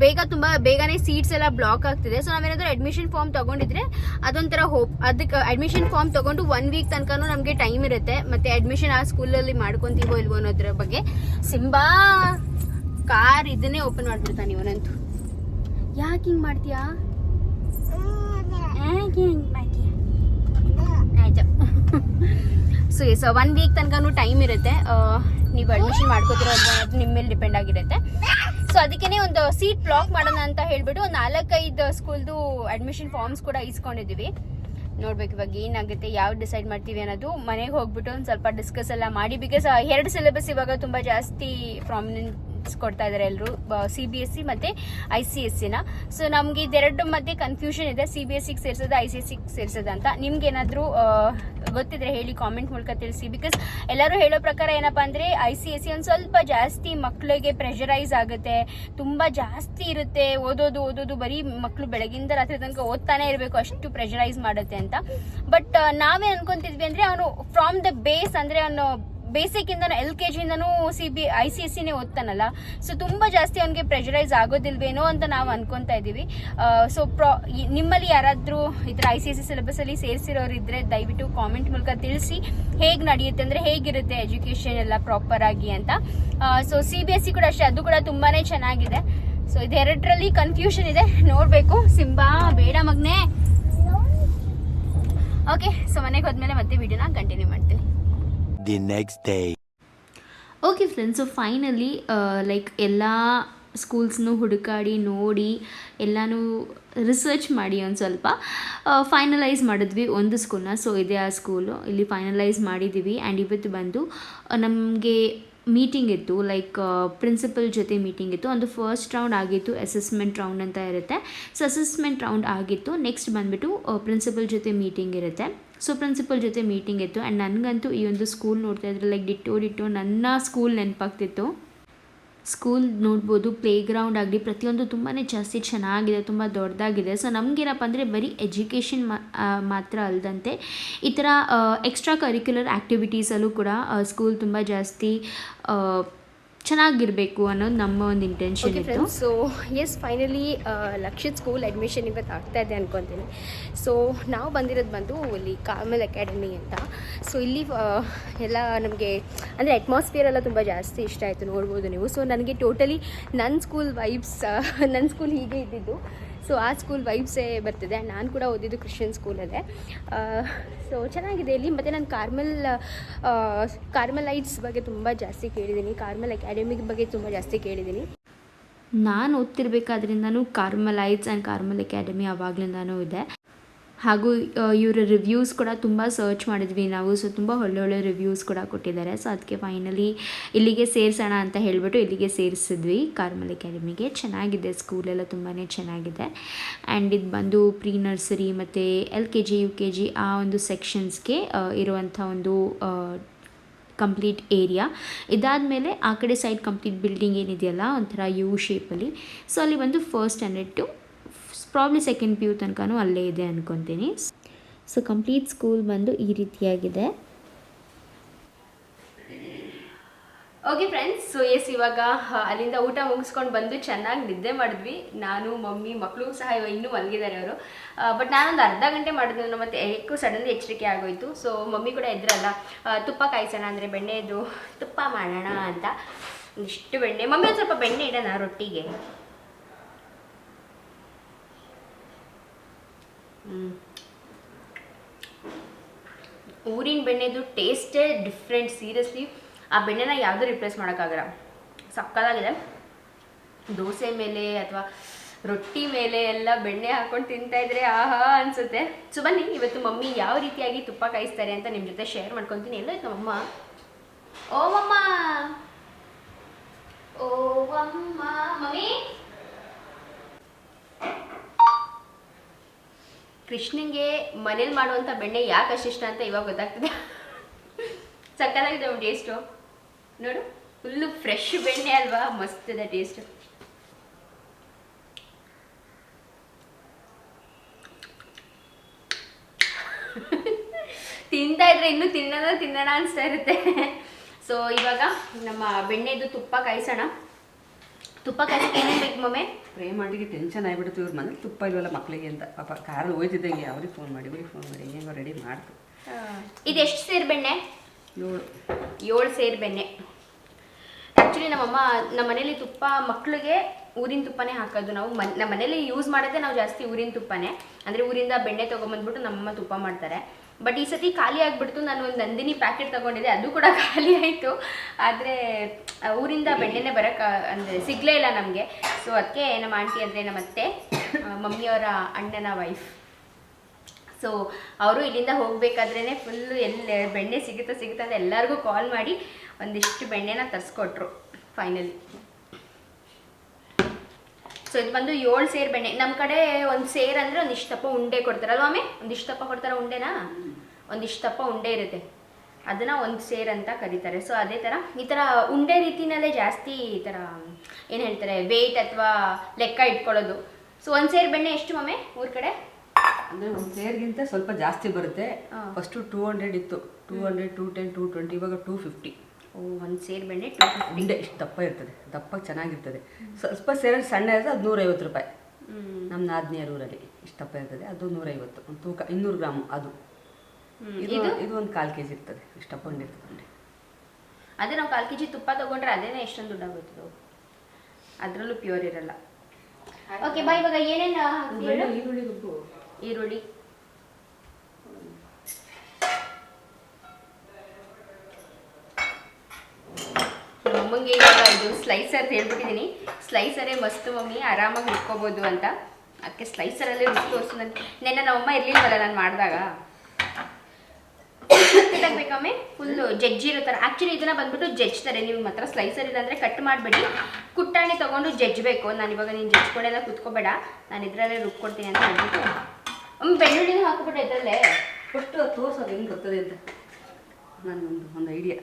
ಬೇಗ ತುಂಬಾ ಬೇಗನೆ ಸೀಟ್ಸ್ ಎಲ್ಲ ಬ್ಲಾಕ್ ಆಗ್ತಿದೆ. ಸೊ ನಾವೇನಾದ್ರೂ ಅಡ್ಮಿಷನ್ ಫಾರ್ಮ್ ತಗೊಂಡಿದ್ರೆ ಅದೊಂಥರ ಹೋಪ್ ಅದಕ್ಕೆ ಅಡ್ಮಿಷನ್ ಫಾರ್ಮ್ ತಗೊಂಡು ಒನ್ ವೀಕ್ ತನಕನೂ ನಮಗೆ ಟೈಮ್ ಇರುತ್ತೆ. ಮತ್ತೆ ಅಡ್ಮಿಷನ್ ಆ ಸ್ಕೂಲಲ್ಲಿ ಮಾಡ್ಕೊಂತೀವೋ ಇಲ್ವೋ ಅನ್ನೋದ್ರ ಬಗ್ಗೆ. ಸಿಂಬಾ ಕಾರ್ ಇದನ್ನೇ ಓಪನ್ ಮಾಡ್ಬಿಡ್ತಾನೆ ಇವನಂತೂ ಯಾಕೆ ಹಿಂಗೆ ಮಾಡ್ತೀಯಾ? ಯಾಕೆ ಹಿಂಗೆ ಮಾಡ್ತೀಯಾ? ಆಯ್ತು. ಸೊ ಎಸ್ ಒನ್ ವೀಕ್ ತನಕನೂ ಟೈಮ್ ಇರುತ್ತೆ. ನೀವು ಅಡ್ಮಿಷನ್ ಮಾಡ್ಕೋತಿರೋ ಅದು ನಿಮ್ಮ ಮೇಲೆ ಡಿಪೆಂಡ್ ಆಗಿರುತ್ತೆ. ಸೊ ಅದಕ್ಕೇನೆ ಒಂದು ಸೀಟ್ ಬ್ಲಾಕ್ ಮಾಡೋಣ ಅಂತ ಹೇಳ್ಬಿಟ್ಟು ಒಂದು ನಾಲ್ಕೈದು ಸ್ಕೂಲ್ದು ಅಡ್ಮಿಷನ್ ಫಾರ್ಮ್ಸ್ ಕೂಡ ಇಸ್ಕೊಂಡಿದ್ದೀವಿ. ನೋಡ್ಬೇಕು ಇವಾಗ ಏನಾಗುತ್ತೆ ಯಾವ್ದು ಡಿಸೈಡ್ ಮಾಡ್ತೀವಿ ಅನ್ನೋದು. ಮನೆಗೆ ಹೋಗ್ಬಿಟ್ಟು ಒಂದು ಸ್ವಲ್ಪ ಡಿಸ್ಕಸ್ ಎಲ್ಲ ಮಾಡಿ ಬಿಕಾಸ್ ಎರಡು ಸಿಲೆಬಸ್ ಇವಾಗ ತುಂಬ ಜಾಸ್ತಿ ಪ್ರಾಮಿನೆನ್ಸ್ ಕೊಡ್ತಾ ಇದ್ದಾರೆ ಎಲ್ಲರೂ ಸಿ ಬಿ ಎಸ್ ಸಿ ಮತ್ತು ಐ ಸಿ ಎಸ್ ಸಿನ ಸೊ ನಮಗೆ ಇದೆರಡು ಮಧ್ಯೆ ಕನ್ಫ್ಯೂಷನ್ ಇದೆ. ಸಿ ಬಿ ಎಸ್ ಸಿಗೆ ಸೇರ್ಸೋದು ಐ ಸಿ ಎಸ್ ಸಿಗೆ ಸೇರ್ಸೋದು ಅಂತ. ನಿಮ್ಗೆ ಏನಾದರೂ ಗೊತ್ತಿದ್ರೆ ಹೇಳಿ ಕಾಮೆಂಟ್ ಮೂಲಕ ತಿಳಿಸಿ. ಬಿಕಾಸ್ ಎಲ್ಲರೂ ಹೇಳೋ ಪ್ರಕಾರ ಏನಪ್ಪ ಅಂದರೆ ಐ ಸಿ ಎಸ್ ಸಿ ಒಂದು ಸ್ವಲ್ಪ ಜಾಸ್ತಿ ಮಕ್ಕಳಿಗೆ ಪ್ರೆಷರೈಸ್ ಆಗುತ್ತೆ. ತುಂಬ ಜಾಸ್ತಿ ಇರುತ್ತೆ. ಓದೋದು ಓದೋದು ಬರೀ ಮಕ್ಕಳು ಬೆಳಗಿಂದ ರಾತ್ರಿ ತನಕ ಓದ್ತಾನೆ ಇರಬೇಕು. ಅಷ್ಟು ಪ್ರೆಷರೈಸ್ ಮಾಡುತ್ತೆ ಅಂತ. ಬಟ್ ನಾವೇ ಅನ್ಕೊಂತಿದ್ವಿ ಅಂದರೆ ಅವನು ಫ್ರಾಮ್ ದ ಬೇಸ್ ಅಂದರೆ ಅವನು ಬೇಸಿಕ್ ಇಂದ L K ಜಿಂದನೂ C B I C S ಸಿನೇ ಓದ್ತಾನಲ್ಲ. ಸೊ ತುಂಬಾ ಜಾಸ್ತಿ ಅವನಿಗೆ ಪ್ರೆಜರೈಸ್ ಆಗೋದಿಲ್ವೇನೋ ಅಂತ ನಾವು ಅನ್ಕೊಂತಾ ಇದೀವಿ ಸೊ ಪ್ರಾ ನಿಮ್ಮಲ್ಲಿ ಯಾರಾದ್ರೂ ಈ ಥರ I C S C syllabus ಅಲ್ಲಿ ಸೇರಿಸಿರೋರು ಇದ್ರೆ ದಯವಿಟ್ಟು ಕಾಮೆಂಟ್ ಮೂಲಕ ತಿಳಿಸಿ. ಹೇಗೆ ನಡೆಯುತ್ತೆ ಅಂದ್ರೆ ಹೇಗಿರುತ್ತೆ ಎಜುಕೇಶನ್ ಎಲ್ಲ ಪ್ರಾಪರ್ ಆಗಿ ಅಂತ. So C B S C ಕೂಡ ಅಷ್ಟೇ, ಅದು ಕೂಡ ತುಂಬಾನೇ ಚೆನ್ನಾಗಿದೆ. ಸೊ ಇದೆರಡರಲ್ಲಿ ಕನ್ಫ್ಯೂಷನ್ ಇದೆ. ನೋಡ್ಬೇಕು. ಸಿಂಬಾ, ಬೇಡ ಮಗ್ನೆ. ಓಕೆ ಸೊ ಮನೆಗೆ ಹೋದ್ಮೇಲೆ ಮತ್ತೆ ವಿಡಿಯೋನ ಕಂಟಿನ್ಯೂ ಮಾಡ್ತೀನಿ. The next day okay friends so finally like ಎಲ್ಲ ಸ್ಕೂಲ್ಸ್ನು ಹುಡುಕಾಡಿ ನೋಡಿ ಎಲ್ಲನೂ ರಿಸರ್ಚ್ ಮಾಡಿ ಒಂದು ಸ್ವಲ್ಪ ಫೈನಲೈಸ್ ಮಾಡಿದ್ವಿ ಒಂದು ಸ್ಕೂಲ್ನ ಸೊ ಇದೆ ಆ ಸ್ಕೂಲು ಇಲ್ಲಿ ಫೈನಲೈಸ್ ಮಾಡಿದ್ದೀವಿ ಆ್ಯಂಡ್ ಇವತ್ತು ಬಂದು ನಮಗೆ ಮೀಟಿಂಗ್ ಇತ್ತು ಲೈಕ್ ಪ್ರಿನ್ಸಿಪಲ್ ಜೊತೆ ಮೀಟಿಂಗ್ ಇತ್ತು ಒಂದು ಫಸ್ಟ್ ರೌಂಡ್ ಆಗಿತ್ತು ಅಸೆಸ್ಮೆಂಟ್ ರೌಂಡ್ ಅಂತ ಇರುತ್ತೆ ಸೊ ಅಸೆಸ್ಮೆಂಟ್ ರೌಂಡ್ ಆಗಿತ್ತು ನೆಕ್ಸ್ಟ್ ಬಂದುಬಿಟ್ಟು ಪ್ರಿನ್ಸಿಪಲ್ ಜೊತೆ ಮೀಟಿಂಗ್ ಇರುತ್ತೆ ಸೊ ಪ್ರಿನ್ಸಿಪಲ್ ಜೊತೆ ಮೀಟಿಂಗ್ ಇತ್ತು. ಆ್ಯಂಡ್ ನನಗಂತೂ ಈ ಒಂದು ಸ್ಕೂಲ್ ನೋಡ್ತಾ ಇದ್ರೆ ಲೈಕ್ ಡಿಟ್ಟೋ ಡಿಟ್ಟೋ ನನ್ನ ಸ್ಕೂಲ್ ನೆನಪಾಗ್ತಿತ್ತು. ಸ್ಕೂಲ್ ನೋಡ್ಬೋದು ಪ್ಲೇ ಗ್ರೌಂಡ್ ಆಗಲಿ, ಪ್ರತಿಯೊಂದು ತುಂಬಾ ಜಾಸ್ತಿ ಚೆನ್ನಾಗಿದೆ, ತುಂಬ ದೊಡ್ಡದಾಗಿದೆ. ಸೊ ನಮಗೇನಪ್ಪ ಅಂದರೆ ಬರೀ ಎಜುಕೇಷನ್ ಮಾತ್ರ ಅಲ್ಲದಂತೆ ಈ ಥರ ಎಕ್ಸ್ಟ್ರಾ ಕರಿಕ್ಯುಲರ್ ಆ್ಯಕ್ಟಿವಿಟೀಸಲ್ಲೂ ಕೂಡ ಸ್ಕೂಲ್ ತುಂಬ ಜಾಸ್ತಿ ಚೆನ್ನಾಗಿರಬೇಕು ಅನ್ನೋದು ನಮ್ಮ ಒಂದು ಇಂಟೆನ್ಷನ್ ಇತ್ತು. Friends so yes finally Lakshit school admission ಇವತ್ತು ಆಗ್ತಾ ಇದೆ ಅನ್ಕೊತೀನಿ. ಸೊ ನಾವು ಬಂದಿರೋದು ಬಂದು ಇಲ್ಲಿ ಕಾಮಲ್ ಅಕಾಡೆಮಿ ಅಂತ. ಸೊ ಇಲ್ಲಿ ಆ, ಎಲ್ಲ ನಮಗೆ ಅಂದರೆ ಅಟ್ಮಾಸ್ಫಿಯರ್ ಎಲ್ಲ ತುಂಬ ಜಾಸ್ತಿ ಇಷ್ಟ ಆಯಿತು ನೋಡ್ಬೋದು ನೀವು. ಸೊ ನನಗೆ ಟೋಟಲಿ ನನ್ನ ಸ್ಕೂಲ್ ವೈಬ್ಸ್ ನನ್ನ ಸ್ಕೂಲ್ ಹೀಗೆ ಇದ್ದಿದ್ದು. ಸೊ ಆ ಸ್ಕೂಲ್ ವೈಬ್ಸೇ ಬರ್ತಿದೆ. ಆ್ಯಂಡ್ ನಾನು ಕೂಡ ಓದಿದ್ದು ಕ್ರಿಶ್ಚಿಯನ್ ಸ್ಕೂಲಲ್ಲೇ ಸೊ ಚೆನ್ನಾಗಿದೆ ಇಲ್ಲಿ. ಮತ್ತು ನಾನು ಕಾರ್ಮೆಲ್ ಕಾರ್ಮೆಲೈಟ್ಸ್ ಬಗ್ಗೆ ತುಂಬ ಜಾಸ್ತಿ ಕೇಳಿದ್ದೀನಿ. ಕಾರ್ಮೆಲ್ ಅಕಾಡೆಮಿ ಬಗ್ಗೆ ತುಂಬ ಜಾಸ್ತಿ ಕೇಳಿದ್ದೀನಿ. ನಾನು ಓದ್ತಿರ್ಬೇಕಾದ್ರಿಂದನೂ ಕಾರ್ಮಲೈಟ್ಸ್ ಆ್ಯಂಡ್ ಕಾರ್ಮಲ್ ಅಕಾಡೆಮಿ ಆವಾಗಲಿಂದನೂ ಇದೆ. ಹಾಗೂ ಇವರ ರಿವ್ಯೂಸ್ ಕೂಡ ತುಂಬ ಸರ್ಚ್ ಮಾಡಿದ್ವಿ ನಾವು. ಸೊ ತುಂಬ ಒಳ್ಳೊಳ್ಳೆ ರಿವ್ಯೂಸ್ ಕೂಡ ಕೊಟ್ಟಿದ್ದಾರೆ. ಸೊ ಅದಕ್ಕೆ ಫೈನಲಿ ಇಲ್ಲಿಗೆ ಸೇರಿಸೋಣ ಅಂತ ಹೇಳಿಬಿಟ್ಟು ಇಲ್ಲಿಗೆ ಸೇರಿಸಿದ್ವಿ ಕಾರ್ಮಲ್ ಅಕಾಡೆಮಿಗೆ ಚೆನ್ನಾಗಿದೆ ಸ್ಕೂಲೆಲ್ಲ ತುಂಬಾ ಚೆನ್ನಾಗಿದೆ. ಆ್ಯಂಡ್ ಇದು ಬಂದು ಪ್ರೀ ನರ್ಸರಿ ಮತ್ತು L K G U K G ಆ ಒಂದು ಸೆಕ್ಷನ್ಸ್ಗೆ ಇರುವಂಥ ಒಂದು ಕಂಪ್ಲೀಟ್ ಏರಿಯಾ ಇದಾದ ಮೇಲೆ ಆ ಕಡೆ ಸೈಡ್ ಕಂಪ್ಲೀಟ್ ಬಿಲ್ಡಿಂಗ್ ಏನಿದೆಯಲ್ಲ, ಒಂಥರ ಯು ಶೇಪಲ್ಲಿ ಸೊ ಅಲ್ಲಿ ಬಂದು first standard to probably second P U ತನಕನೂ ಅಲ್ಲೇ ಇದೆ ಅಂದ್ಕೊತೀನಿ ಸೊ ಕಂಪ್ಲೀಟ್ ಸ್ಕೂಲ್ ಬಂದು ಈ ರೀತಿಯಾಗಿದೆ. ಓಕೆ ಫ್ರೆಂಡ್ಸ್ ಸೊ ಎಸ್ ಇವಾಗ ಅಲ್ಲಿಂದ ಊಟ ಮುಗಿಸ್ಕೊಂಡು ಬಂದು ಚೆನ್ನಾಗಿ ನಿದ್ದೆ ಮಾಡಿದ್ವಿ. ನಾನು, ಮಮ್ಮಿ ಮಕ್ಕಳು ಸಹ ಇವಾಗ ಇನ್ನೂ ಮಲಗಿದ್ದಾರೆ ಅವರು. ಬಟ್ ನಾನೊಂದು ಅರ್ಧ ಗಂಟೆ ಮಾಡಿದ್ನು ಮತ್ತೆ ಏಕೂ ಸಡನ್ಲಿ ಎಚ್ಚರಿಕೆ ಆಗೋಯ್ತು. ಸೊ ಮಮ್ಮಿ ಕೂಡ ಎದ್ರಲ್ಲ. ತುಪ್ಪ ಕಾಯಿಸೋಣ ಅಂದರೆ ಬೆಣ್ಣೆದು, ತುಪ್ಪ ಮಾಡೋಣ ಅಂತ. ಇಷ್ಟು ಬೆಣ್ಣೆ. ಮಮ್ಮಿ ಒಂದು ಸ್ವಲ್ಪ ಬೆಣ್ಣೆ ಇಡೋಣ, ರೊಟ್ಟಿಗೆ. ಊರಿನ ಬೆಣ್ಣೆದು ಟೇಸ್ಟೇ ಡಿಫ್ರೆಂಟ್ ಸೀರಿಯಸ್ಲಿ ಆ ಬೆಣ್ಣೆನ ಯಾವುದೂ ರಿಪ್ಲೇಸ್ ಮಾಡೋಕ್ಕಾಗಲ್ಲ. ಸಕ್ಕದಾಗಿದೆ. ದೋಸೆ ಮೇಲೆ ಅಥವಾ ರೊಟ್ಟಿ ಮೇಲೆ ಎಲ್ಲ ಬೆಣ್ಣೆ ಹಾಕೊಂಡು ತಿಂತಾ ಇದ್ರೆ ಆಹಾ ಅನ್ಸುತ್ತೆ. ಸೊ ಬನ್ನಿ, ಇವತ್ತು ಮಮ್ಮಿ ಯಾವ ರೀತಿಯಾಗಿ ತುಪ್ಪ ಕಾಯಿಸ್ತಾರೆ ಅಂತ ನಿಮ್ಮ ಜೊತೆ ಶೇರ್ ಮಾಡ್ಕೊತೀನಿ. ಎಲ್ಲೋಯ್ತು ನಮ್ಮಮ್ಮ ಓ ಮಮ್ಮ! ಓ ಮಮ್ಮಿ! ಕೃಷ್ಣಂಗೆ ಮನೇಲಿ ಮಾಡುವಂಥ ಬೆಣ್ಣೆ ಯಾಕೆ ಅಷ್ಟಿಷ್ಟ ಅಂತ ಇವಾಗ ಗೊತ್ತಾಗ್ತದೆ. ಸಕ್ಕತ್ತಾಗಿದೆ ಟೇಸ್ಟು ನೋಡು ಫುಲ್ಲು ಫ್ರೆಶ್ ಬೆಣ್ಣೆ ಅಲ್ವಾ, ಮಸ್ತ್ ಇದೆ ಟೇಸ್ಟ್ ತಿಂತಾ ಇದ್ರೆ ಇನ್ನೂ ತಿನ್ನೋಣ ತಿನ್ನೋಣ ಅನಿಸ್ತಾ ಇರುತ್ತೆ. ಸೊ ಇವಾಗ ನಮ್ಮ ಬೆಣ್ಣೆದು ತುಪ್ಪ ಕಾಯಿಸೋಣ. ತುಪ್ಪ ಕಾಯಿಸಕ್ಕೆ ಏನೇನು ಬೇಕು ಮಮ್ಮಿ. ಪ್ರೇಮಾಟಿಗೆ ಟೆನ್ಷನ್ ಆಗಿಬಿಡ್ತು ಇವ್ರ ಮನೇಲಿ ತುಪ್ಪ ಇಲ್ವಲ್ಲ ಮಕ್ಕಳಿಗೆ ಅಂತ. ಪಾಪ ಕಾರಲ್ಲಿ ಹೋಯ್ತಿದ್ದಂಗೆ ಅವ್ರಿಗೆ ಫೋನ್ ಮಾಡಿ ಇವ್ರಿಗೆ ಫೋನ್ ಮಾಡಿ ಹೆಂಗೆ ರೆಡಿ ಮಾಡ್ತು. ಇದು ಎಷ್ಟು ಸೇರು ಬೆಣ್ಣೆ? ಏಳು. ಏಳು ಸೇರು ಬೆಣ್ಣೆ. ಆ್ಯಕ್ಚುಲಿ ನಮ್ಮಮ್ಮ ನಮ್ಮ ಮನೇಲಿ ತುಪ್ಪ ಮಕ್ಕಳಿಗೆ ಊರಿನ ತುಪ್ಪನೇ ಹಾಕೋದು. ನಾವು ಮನ್, ನಮ್ಮ ಮನೇಲಿ ಯೂಸ್ ಮಾಡೋದೇ ನಾವು ಜಾಸ್ತಿ ಊರಿನ ತುಪ್ಪನೇ. ಅಂದರೆ ಊರಿಂದ ಬೆಣ್ಣೆ ತೊಗೊಂಬಂದ್ಬಿಟ್ಟು ನಮ್ಮಮ್ಮ ತುಪ್ಪ ಮಾಡ್ತಾರೆ. ಬಟ್ ಈ ಸತಿ ಖಾಲಿ ಆಗಿಬಿಡ್ತು. ನಾನು ಒಂದು ನಂದಿನಿ ಪ್ಯಾಕೆಟ್ ತೊಗೊಂಡಿದ್ದೆ. ಅದು ಕೂಡ [LAUGHS] ಖಾಲಿ ಆಯಿತು. ಆದರೆ ಊರಿಂದ ಬೆಣ್ಣೆನೇ ಬರೋಕ್ಕೆ ಅಂದರೆ ಸಿಗಲೇ ಇಲ್ಲ ನಮಗೆ. ಸೊ ಅದಕ್ಕೆ ನಮ್ಮ ಆಂಟಿ ಅಂದರೆ ನಮ್ಮ ಅತ್ತೆ ಮಮ್ಮಿಯವರ ಅಣ್ಣನ ವೈಫ್ ಸೊ ಅವರು ಇಲ್ಲಿಂದ ಹೋಗಬೇಕಾದ್ರೇ ಫುಲ್ಲು ಎಲ್ಲಿ ಬೆಣ್ಣೆ ಸಿಗುತ್ತಾ ಸಿಗುತ್ತಾ ಅಂತ ಎಲ್ಲರಿಗೂ ಕಾಲ್ ಮಾಡಿ ಒಂದಿಷ್ಟು ಬೆಣ್ಣೆನ ತರಿಸ್ಕೊಟ್ರು ಫೈನಲಿ ಸೊ ಇದು ಬಂದು ಏಳು ಸೇರು ಬೆಣ್ಣೆ. ನಮ್ಮ ಕಡೆ ಒಂದು ಸೇರ್ ಅಂದರೆ ಒಂದಿಷ್ಟು ತಪ್ಪ ಉಂಡೆ ಕೊಡ್ತಾರಲ್ವ ಅಲ್ವಾ ಒಂದಿಷ್ಟು ತಪ್ಪ ಕೊಡ್ತಾರ ಉಂಡೆನಾ? ಒಂದಿಷ್ಟು ತಪ್ಪ ಉಂಡೆ ಇರುತ್ತೆ. ಅದನ್ನು ಒಂದು ಸೇರ್ ಅಂತ ಕರೀತಾರೆ. ಸೊ ಅದೇ ಥರ ಈ ಥರ ಉಂಡೆ ರೀತಿನಲ್ಲೇ ಜಾಸ್ತಿ ಈ ಥರ ಏನು ಹೇಳ್ತಾರೆ ವೇಟ್ ಅಥವಾ ಲೆಕ್ಕ ಇಟ್ಕೊಳ್ಳೋದು. ಸೊ ಒಂದು ಸೇರು ಬೆಣ್ಣೆ ಎಷ್ಟು ಮಮ್ಮೆ ಊರ ಕಡೆ? ಅಂದರೆ ಒಂದು ಸೇರ್ಗಿಂತ ಸ್ವಲ್ಪ ಜಾಸ್ತಿ ಬರುತ್ತೆ. ಫಸ್ಟ್ ಟೂ ಹಂಡ್ರೆಡ್ ಇತ್ತು. Two hundred two ten two twenty ಇವಾಗ ಟೂ ಫಿಫ್ಟಿ ಒಂದು ಸೇರು ಬೆಣ್ಣೆ ಟು ಉಂಡೆ ಇಷ್ಟು ದಪ್ಪ ಇರ್ತದೆ. ದಪ್ಪ ಚೆನ್ನಾಗಿರ್ತದೆ. ಸ್ವಲ್ಪ ಸೇರು ಸಣ್ಣ ಇರ್ತದೆ ಅದು ನೂರೈವತ್ತು ರೂಪಾಯಿ. ನಮ್ಮ ನಾದ್ನಿಯರ್ ಊರಲ್ಲಿ ಇಷ್ಟು ದಪ್ಪ ಇರ್ತದೆ ಅದು ನೂರೈವತ್ತು. ಒಂದು ತೂಕ ಇನ್ನೂರು ಗ್ರಾಮ್ ಅದು. ಇದು ಇದು? ಒಂದು ಕಾಲು ಕೆ ಜಿ ಇರ್ತದೆ ಇಷ್ಟು ದಪ್ಪ ಉಂಡೆ ಇರ್ತದೆ ಅದೇ ನಾವು ಕಾಲು ಕೆ ಜಿ ತುಪ್ಪ ತೊಗೊಂಡ್ರೆ ಅದೇನೇ ಎಷ್ಟೊಂದು ದುಡ್ಡಾಗುತ್ತದು ಅದರಲ್ಲೂ ಪ್ಯೂರ್ ಇರಲ್ಲ. ಓಕೆ ಬಾ ಇವಾಗ ಏನೇನು? ಈರುಳ್ಳಿ ಈರುಳ್ಳಿ. ನಮ್ಮಂಗೆ ಇವಾಗ ಇದು ಸ್ಲೈಸರ್ ಹೇಳ್ಬಿಟ್ಟಿದ್ದೀನಿ ಸ್ಲೈಸರೇ ಮಸ್ತು ಮಮ್ಮಿ, ಆರಾಮಾಗಿ ರುಬ್ಕೋಬೋದು ಅಂತ. ಅದಕ್ಕೆ ಸ್ಲೈಸರಲ್ಲೇ ರುಚಿ ತೋರಿಸು ನನ್ನ ನೆನ್ನೆ ನಮ್ಮಮ್ಮ ಇರಲಿಲ್ವಲ್ಲ ನಾನು ಮಾಡಿದಾಗ. ಬೇಕಮ್ಮೆ ಫುಲ್ಲು ಜಜ್ಜಿ ಇರೋ ಥರ ಆ್ಯಕ್ಚುಲಿ ಇದನ್ನ ಬಂದ್ಬಿಟ್ಟು ಜಜ್ತಾರೆ ನೀವು ಮಾತ್ರ ಸ್ಲೈಸರ್ ಇಲ್ಲ ಅಂದರೆ ಕಟ್ ಮಾಡಬೇಡಿ. ಕುಟ್ಟಾಣಿ ತೊಗೊಂಡು ಜಜ್ಜಬೇಕು ನಾನು ಇವಾಗ ನೀನು ಜಜ್ಕೊಂಡೆಲ್ಲ ಕುತ್ಕೋಬೇಡ. ನಾನು ಇದರಲ್ಲೇ ರುಬ್ಕೊಡ್ತೀನಿ ಅಂತ ಹೇಳ್ಬಿಟ್ಟು. ಅಮ್ಮ ಬೆಳ್ಳುಳ್ಳಿನೂ ಹಾಕ್ಬಿಟ್ಟು ಇದರಲ್ಲೇ. ಫಸ್ಟು ತೋರ್ಸೋದು ಹೆಂಗೆ ಬರ್ತದೆ ಅಂತ. ನನ್ನೊಂದು ಒಂದು ಐಡಿಯಾ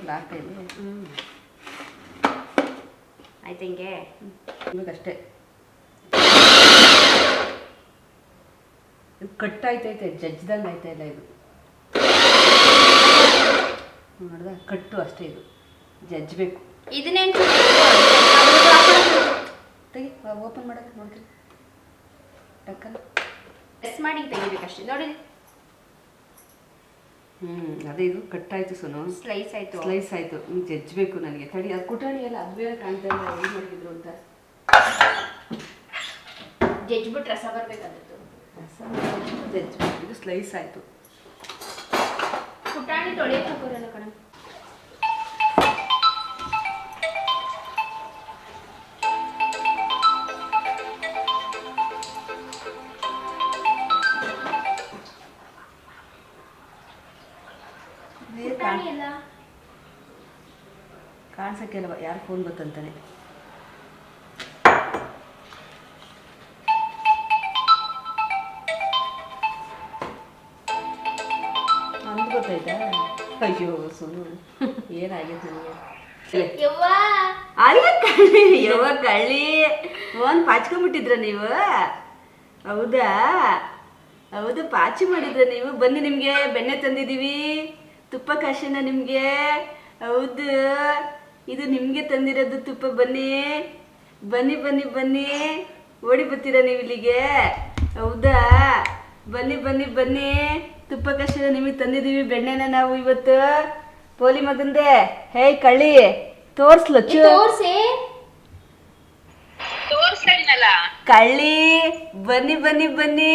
ಹ್ಞೂ ಆಯ್ತು ಹಿಂಗೆ. ಅಷ್ಟೇ ಇದು ಕಟ್ ಆಯ್ತೈತೆ ಜಜ್ದಂಗೆ ಆಯ್ತಾ ಇಲ್ಲ ಇದು. ನೋಡ್ದ ಕಟ್ಟು ಅಷ್ಟೇ ಇದು. ಜಜ್ಜಬೇಕು. ಇದನ್ನೇನು ತೆಗಿ ಓಪನ್ ಮಾಡೋದು ನೋಡ್ತೀನಿ ಟಕ್ಕನ್. ಪ್ರೆಸ್ ಮಾಡಿ ತೆಗಿಬೇಕಷ್ಟೇ. ನೋಡಿ. ಹ್ಞೂ ಅದೇ ಇದು ಕಟ್ ಆಯ್ತು ಸುನು. ಸ್ಲೈಸ್ ಆಯಿತು. ಸ್ಲೈಸ್ ಆಯಿತು. ಹಿಂಗೆ ಜಜ್ಬೇಕು ನನಗೆ. ತಡಿ ಅದು ಕುಟಾಣಿ ಎಲ್ಲ ಅದು ಬೇರೆ ಕಾಣ್ತಾ ಇಲ್ಲ ಏನು ಮಾಡಿದ್ರು ಅಂತ. ಜಜ್ಬಿಟ್ಟು ರಸ ಬರಬೇಕಾದದ್ದು ಜಜ್ಜಬೇಕು ಇದು ಸ್ಲೈಸ್ ಆಯಿತು. ಪುಟಾಣಿ ತೊಳೆಯಕ್ಕೆ ಹಾಕೋರಲ್ಲ ಕಣ. ಕಾಣಿಸೋಕ್ಕೆಲ್ಲ ಯಾರು ಫೋನ್ ಗೊತ್ತಂತಾನೆ. ಅಂದ್ ಗೊತ್ತಾಯ್ತಾ? ಅಯ್ಯೋ ಸುಮ್ಮನೆ ಏನಾಗಿದೆ ನನಗೆ ಅಲ್ಲ ಕಳ್ಳಿ ಯವ್ವ ಕಳ್ಳಿ. ಫೋನ್ ಪಾಚ್ಕೊಂಬಿಟ್ಟಿದ್ರ ನೀವು? ಹೌದಾ? ಹೌದು ಪಾಚಿ ಮಾಡಿದ್ರ ನೀವು? ಬನ್ನಿ ನಿಮಗೆ ಬೆಣ್ಣೆ ತಂದಿದ್ದೀವಿ. ತುಪ್ಪ ಕಾಶಿನ ನಿಮಗೆ. ಹೌದು. ಇದು ನಿಮಗೆ ತಂದಿರೋದು ತುಪ್ಪ. ಬನ್ನಿ ಬನ್ನಿ ಬನ್ನಿ ಬನ್ನಿ. ಓಡಿ ಬರ್ತೀರಾ ನೀವು ಇಲ್ಲಿಗೆ? ಹೌದಾ? ಬನ್ನಿ ಬನ್ನಿ ಬನ್ನಿ. ತುಪ್ಪ ಕಷ್ಟ ನಿಮಗೆ ತಂದಿದ್ದೀವಿ ಬೆಣ್ಣೆನ ನಾವು ಇವತ್ತು. ಪೋಲಿ ಮಗಂದೆ ಹೇ ಕಳ್ಳಿ ತೋರ್ಸ್ಲ ತೋರ್ಸಿ. ಕಳ್ಳಿ ಬನ್ನಿ ಬನ್ನಿ ಬನ್ನಿ.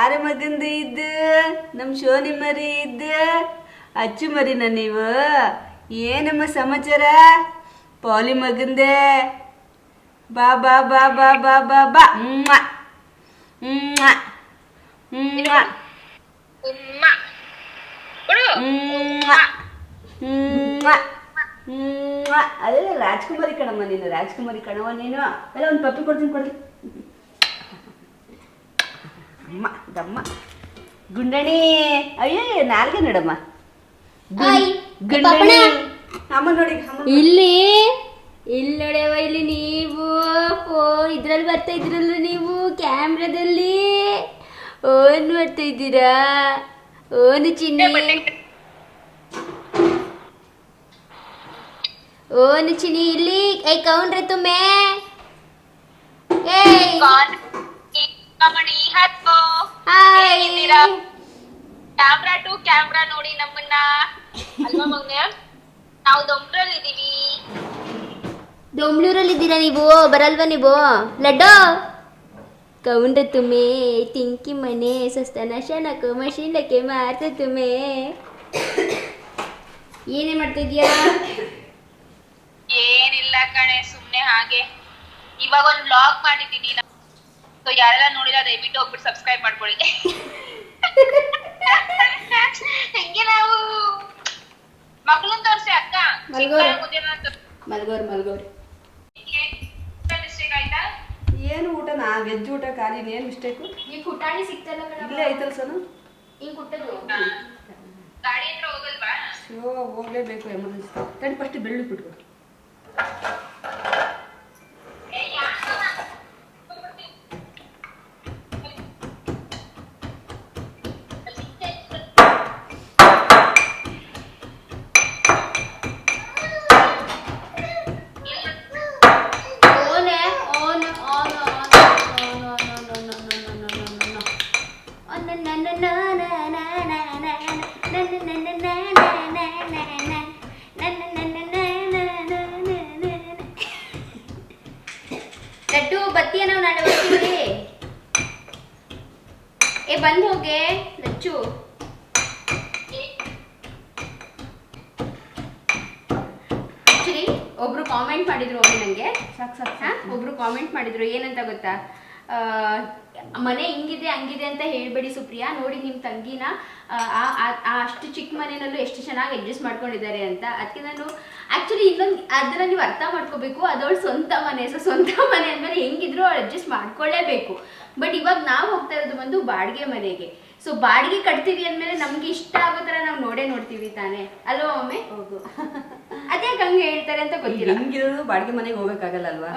ಆರ ಮಗಂದು ಇದ್ದು ನಮ್ಮ ಶೋನಿ ಮರಿ ಇದ್ದು ಅಚ್ಚು ಮರಿನ ನೀವು. ಏನಮ್ಮ ಸಮಾಚಾರ ಪೌಲಿ ಮಗಂದೆ ಬಾ ಬಾ ಬಾ ಬಾ ಬಾ ಬಾ ಬಾ ಮ್ವಾ. ಮ್ವಾ. ಮ್ವಾ. ಮ್ವಾ. ಮ್ವಾ. ಮ್ವಾ. ಅದೇ ರಾಜ್ಕುಮಾರಿ ಕಣಮ್ಮ ನೀನು ರಾಜ್ಕುಮಾರಿ ಕಣವ ನೀನು ಎಲ್ಲ ಒಂದು ಪಪ್ಪಿ ಕೊಡ್ತೀನಿ ಕೊಡ್ತೀನಿ ಅಮ್ಮ ದಮ್ಮ ಗುಂಡಣಿ ಅಯ್ಯೋ ನಾಲ್ಗೆ ನೋಡಮ್ಮ ಇಲ್ಲಿ. ಇಲ್ಲಿ ನೋಡ್ಯವ ಇಲ್ಲಿ ನೀವು. ಫೋ ಇದ್ರಲ್ಲಿ ಬರ್ತಾ ಇದ್ರಲ್ಲ ನೀವು ಕ್ಯಾಮ್ರಾದಲ್ಲಿ. ಓನ್ ಬರ್ತಾ ಇದ್ದೀರಾ? ಓನ್ ಚಿನ್ನಿ. ಓನ್ ಚಿನ್ನಿ ಇಲ್ಲಿ. ಐ ಕೌಂಡ್ರೆ ತುಮೆ ಏಯ್. ಕಮಣಿ ಹತ್ತು. ಹಾಯ್. ಹೇಗಿದ್ದೀರಾ? ಕ್ಯಾಮ್ರಾ ಟು ಕ್ಯಾಮ್ರಾ ನೋಡಿ ನಮ್ಮನ್ನ. ಅಲ್ವಾ ಮಗ್ನೆ ನಾವು ದೊಂಬ್ರಲ್ಲಿ ಇದೀವಿ ದೊಂಬ್ಳೂರಲ್ಲಿ ಇದ್ದೀರಾ ನೀವು? ಬರಲ್ವಾ ನೀವು? ಲಡ್ಡು? ಕೌಂಡ ತುಮೆ ತಿಂಕಿ ಮನೆ ಸಸ್ತನ ಶನಕ ಮಶೀನಕ್ಕೆ ಮಾರ್ತ ತುಮೆ. ಏನೇ ಮಾಡ್ತಿದ್ಯಾ ಏನಿಲ್ಲ ಕಣೆ ಸುಮ್ನೆ ಹಾಗೆ. ಇವಾಗ ಒಂದು ಬ್ಲಾಗ್ ಮಾಡಿದ್ದೀನಿ. ಸೊ ಯಾರೆಲ್ಲ ನೋಡಿಲ್ಲ ದಯವಿಟ್ಟು ಹೋಗ್ಬಿಟ್ಟು ಸಬ್ಸ್ಕ್ರೈಬ್ ಮಾಡ್ಕೊಳ್ಳಿ. ಹಂಗೆ ನಾವು ಮಗಳನ್ ತೋರ್ಸಿ ಅಕ್ಕ ಮಲ್ಗೋರೆ. ಮಿಸ್ಟೇಕ್ ಮಲ್ಗೋರ್ ಮಲ್ಗೋರ್ ಆಯ್ತಾ ಏನು ಊಟ? ನಾ ವೆಜ್ ಊಟ ಖಾಲಿ ಏನು ಮಿಸ್ಟೇಕು ಈ ಕುಟಾಣಿ ಸಿಕ್ತಲ್ಲ ಇಲ್ಲೇ ಐತಲ್ ಸನು? ಹಿಂಗ್ ಕುಟ್ಟದು ಗಾಡಿ ಹತ್ರ ಹೋಗಲ್ವಾ? ಅಯ್ಯೋ ಹೋಗ್ಲೇಬೇಕು ಎಮರ್ಜೆನ್ಸಿ. ತಡಿ ಫಸ್ಟ್ ಬೆಳ್ಳುಳ್ಳಿ ಬಿಟ್ಕೊ ಕಾಮೆಂಟ್ ನಂಗೆ. ಒಮ್ಮೆ ನನಗೆ ಸಾಕು ಸಾಕು. ಒಬ್ರು ಕಾಮೆಂಟ್ ಮಾಡಿದ್ರು ಏನಂತ ಗೊತ್ತಾ? ಮನೆ ಹಿಂಗಿದೆ ಹಂಗಿದೆ ಅಂತ ಹೇಳ್ಬೇಡಿ ಸುಪ್ರಿಯಾ. ನೋಡಿ ನಿಮ್ಮ ತಂಗಿನ ಅಷ್ಟು ಚಿಕ್ಕ ಮನೆಯಲ್ಲೂ ಎಷ್ಟು ಚೆನ್ನಾಗಿ ಅಡ್ಜಸ್ಟ್ ಮಾಡ್ಕೊಂಡಿದ್ದಾರೆ ಅಂತ. ಅದಕ್ಕೆ ನಾನು ಆಕ್ಚುಲಿ ಇನ್ನೊಂದು ಅದನ್ನ ನೀವು ಅರ್ಥ ಮಾಡ್ಕೋಬೇಕು. ಅದವಳ ಸ್ವಂತ ಮನೆ. ಸೊ ಸ್ವಂತ ಮನೆ ಅಂದ್ಮೇಲೆ ಹೆಂಗಿದ್ರು ಅವಳು ಅಡ್ಜಸ್ಟ್ ಮಾಡ್ಕೊಳ್ಳೇಬೇಕು. ಬಟ್ ಇವಾಗ ನಾವು ಹೋಗ್ತಾ ಇರೋದು ಬಂದು ಬಾಡಿಗೆ ಮನೆಗೆ. ಸೊ ಬಾಡಿಗೆ ಕಟ್ತೀವಿ ಅಂದ್ಮೇಲೆ ನಮ್ಗೆ ಇಷ್ಟ ಆಗೋ ಥರ ನಾವು ನೋಡೇ ನೋಡ್ತೀವಿ ತಾನೇ. ಅಲ್ವಾ ಒಮ್ಮೆ ಹೌದು. ಅದೇ ಹಂಗೆ ಹೇಳ್ತಾರೆ ಅಂತ ಗೊತ್ತಿಲ್ಲ. ಹಿಂಗಿರೋದು ಬಾಡಿಗೆ ಮನೆಗೆ ಹೋಗಬೇಕಾಗಲ್ಲ ಅಲ್ವಾ.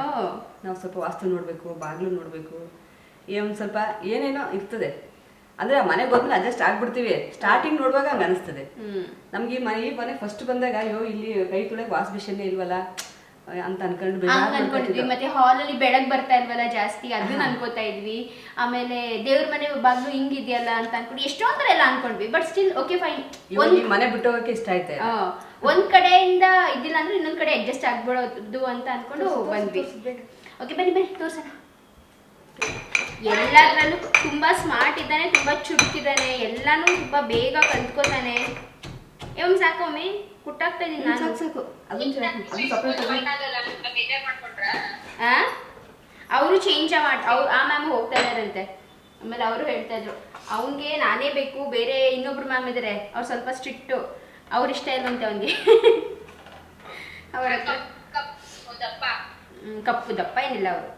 ನಾವು ಸ್ವಲ್ಪ ವಾಸ್ತು ನೋಡಬೇಕು ಬಾಗಿಲು ನೋಡಬೇಕು ಒಂದು ಸ್ವಲ್ಪ ಏನೇನೋ ಇರ್ತದೆ. ಅಂದ್ರೆ ಆ ಮನೆಗೆ ಹೋದ್ಮೇಲೆ ಅಡ್ಜಸ್ಟ್ ಆಗ್ಬಿಡ್ತೀವಿ. ಸ್ಟಾರ್ಟಿಂಗ್ ನೋಡುವಾಗ ಹಂಗೆ ಅನಿಸ್ತದೆ. ನಮ್ಗೆ ಈ ಮನೆ ಈ ಮನೆ ಫಸ್ಟ್ ಬಂದಾಗ ಅಯ್ಯೋ ಇಲ್ಲಿ ಕೈ ತೊಳೆಗೆ ವಾಸ್ ಮಿಷನ್ ಇಲ್ವಲ್ಲ? ಅಂತ ಅನ್ಕೊಂಡು ಬೇಜಾರ್ ಹಂಗ್ ಅನ್ಕೊಂಡಿದ್ವಿ. ಮಾಡ್ಕೊತಿದ್ದೋ. ಮತ್ತೆ ಹಾಲಲ್ಲಿ ಬೆಳಗ್ ಬರ್ತಾ ಇಲ್ವಲ್ಲ ಜಾಸ್ತಿ ಅದನ್ನ ಅನ್ಕೋತಾ ಇದ್ವಿ. ಆಮೇಲೆ ದೇವ್ರ ಮನೆ ಬಾಗ್ಲು ಹಿಂಗಿದ್ಯಲ್ಲ ಅಂತ ಅನ್ಕೊಂಡು ಎಷ್ಟೊಂದ್ ಥರ ಎಲ್ಲ ಅನ್ಕೊಂಡ್ವಿ. ಬಟ್ ಸ್ಟಿಲ್ ಓಕೆ ಫೈನ್ ಒಂದ್ ಮನೆ ಬಿಟ್ಟು ಹೋಗಕ್ಕೆ ಇಷ್ಟ ಆಯ್ತು. ಒಂದ್ ಕಡೆಯಿಂದ ಇದಿಲ್ಲ ಅಂದ್ರೆ ಇನ್ನೊಂದ್ ಕಡೆ ಅಡ್ಜಸ್ಟ್ ಆಗ್ಬಿಡೋದು ಅಂತ ಅನ್ಕೊಂಡು ಬಂದ್ವಿ. ಓಕೆ ಬನ್ನಿ ಬನ್ನಿ ತೋರ್ಸೋಣ. ಎಲ್ಲದ್ರಲ್ಲೂ ತುಂಬಾ ಸ್ಮಾರ್ಟ್ ಇದ್ದಾನೆ ತುಂಬಾ ಚುರುಕಿದ್ದಾನೆ ಎಲ್ಲಾನು ತುಂಬಾ ಬೇಗ ಕಲ್ತ್ಕೋತಾನೆ. ಏನ್ ಸಾಕೊಮ್ಮೆ ಕುಟ್ಟಾಗ್ತಾ ಇದೀನಿ ನಾನು. ಸಾಕು ಸಾಕು. ಅದನ್ನ ಅವರು ಚೇಂಜ್ ಮಾಡಿ ಅವ್ರು ಆ ಮ್ಯಾಮ್ ಹೋಗ್ತಾ ಇದಾರಂತೆ ಆಮೇಲೆ ಅವರು ಹೇಳ್ತಾ ಇದ್ರು ಅವನಿಗೆ ನಾನೇ ಬೇಕು ಬೇರೆ ಇನ್ನೊಬ್ರು ಮ್ಯಾಮ್ ಇದಾರೆ. ಅವ್ರು ಸ್ವಲ್ಪ ಸ್ಟ್ರಿಕ್ಟ್ ಅವ್ರು ಇಷ್ಟ ಇಲ್ವಂತೆ ಅವನಿಗೆ. ಅವ್ರ ಕಪ್ಪು ದಪ್ಪ ಏನಿಲ್ಲ ಅವರು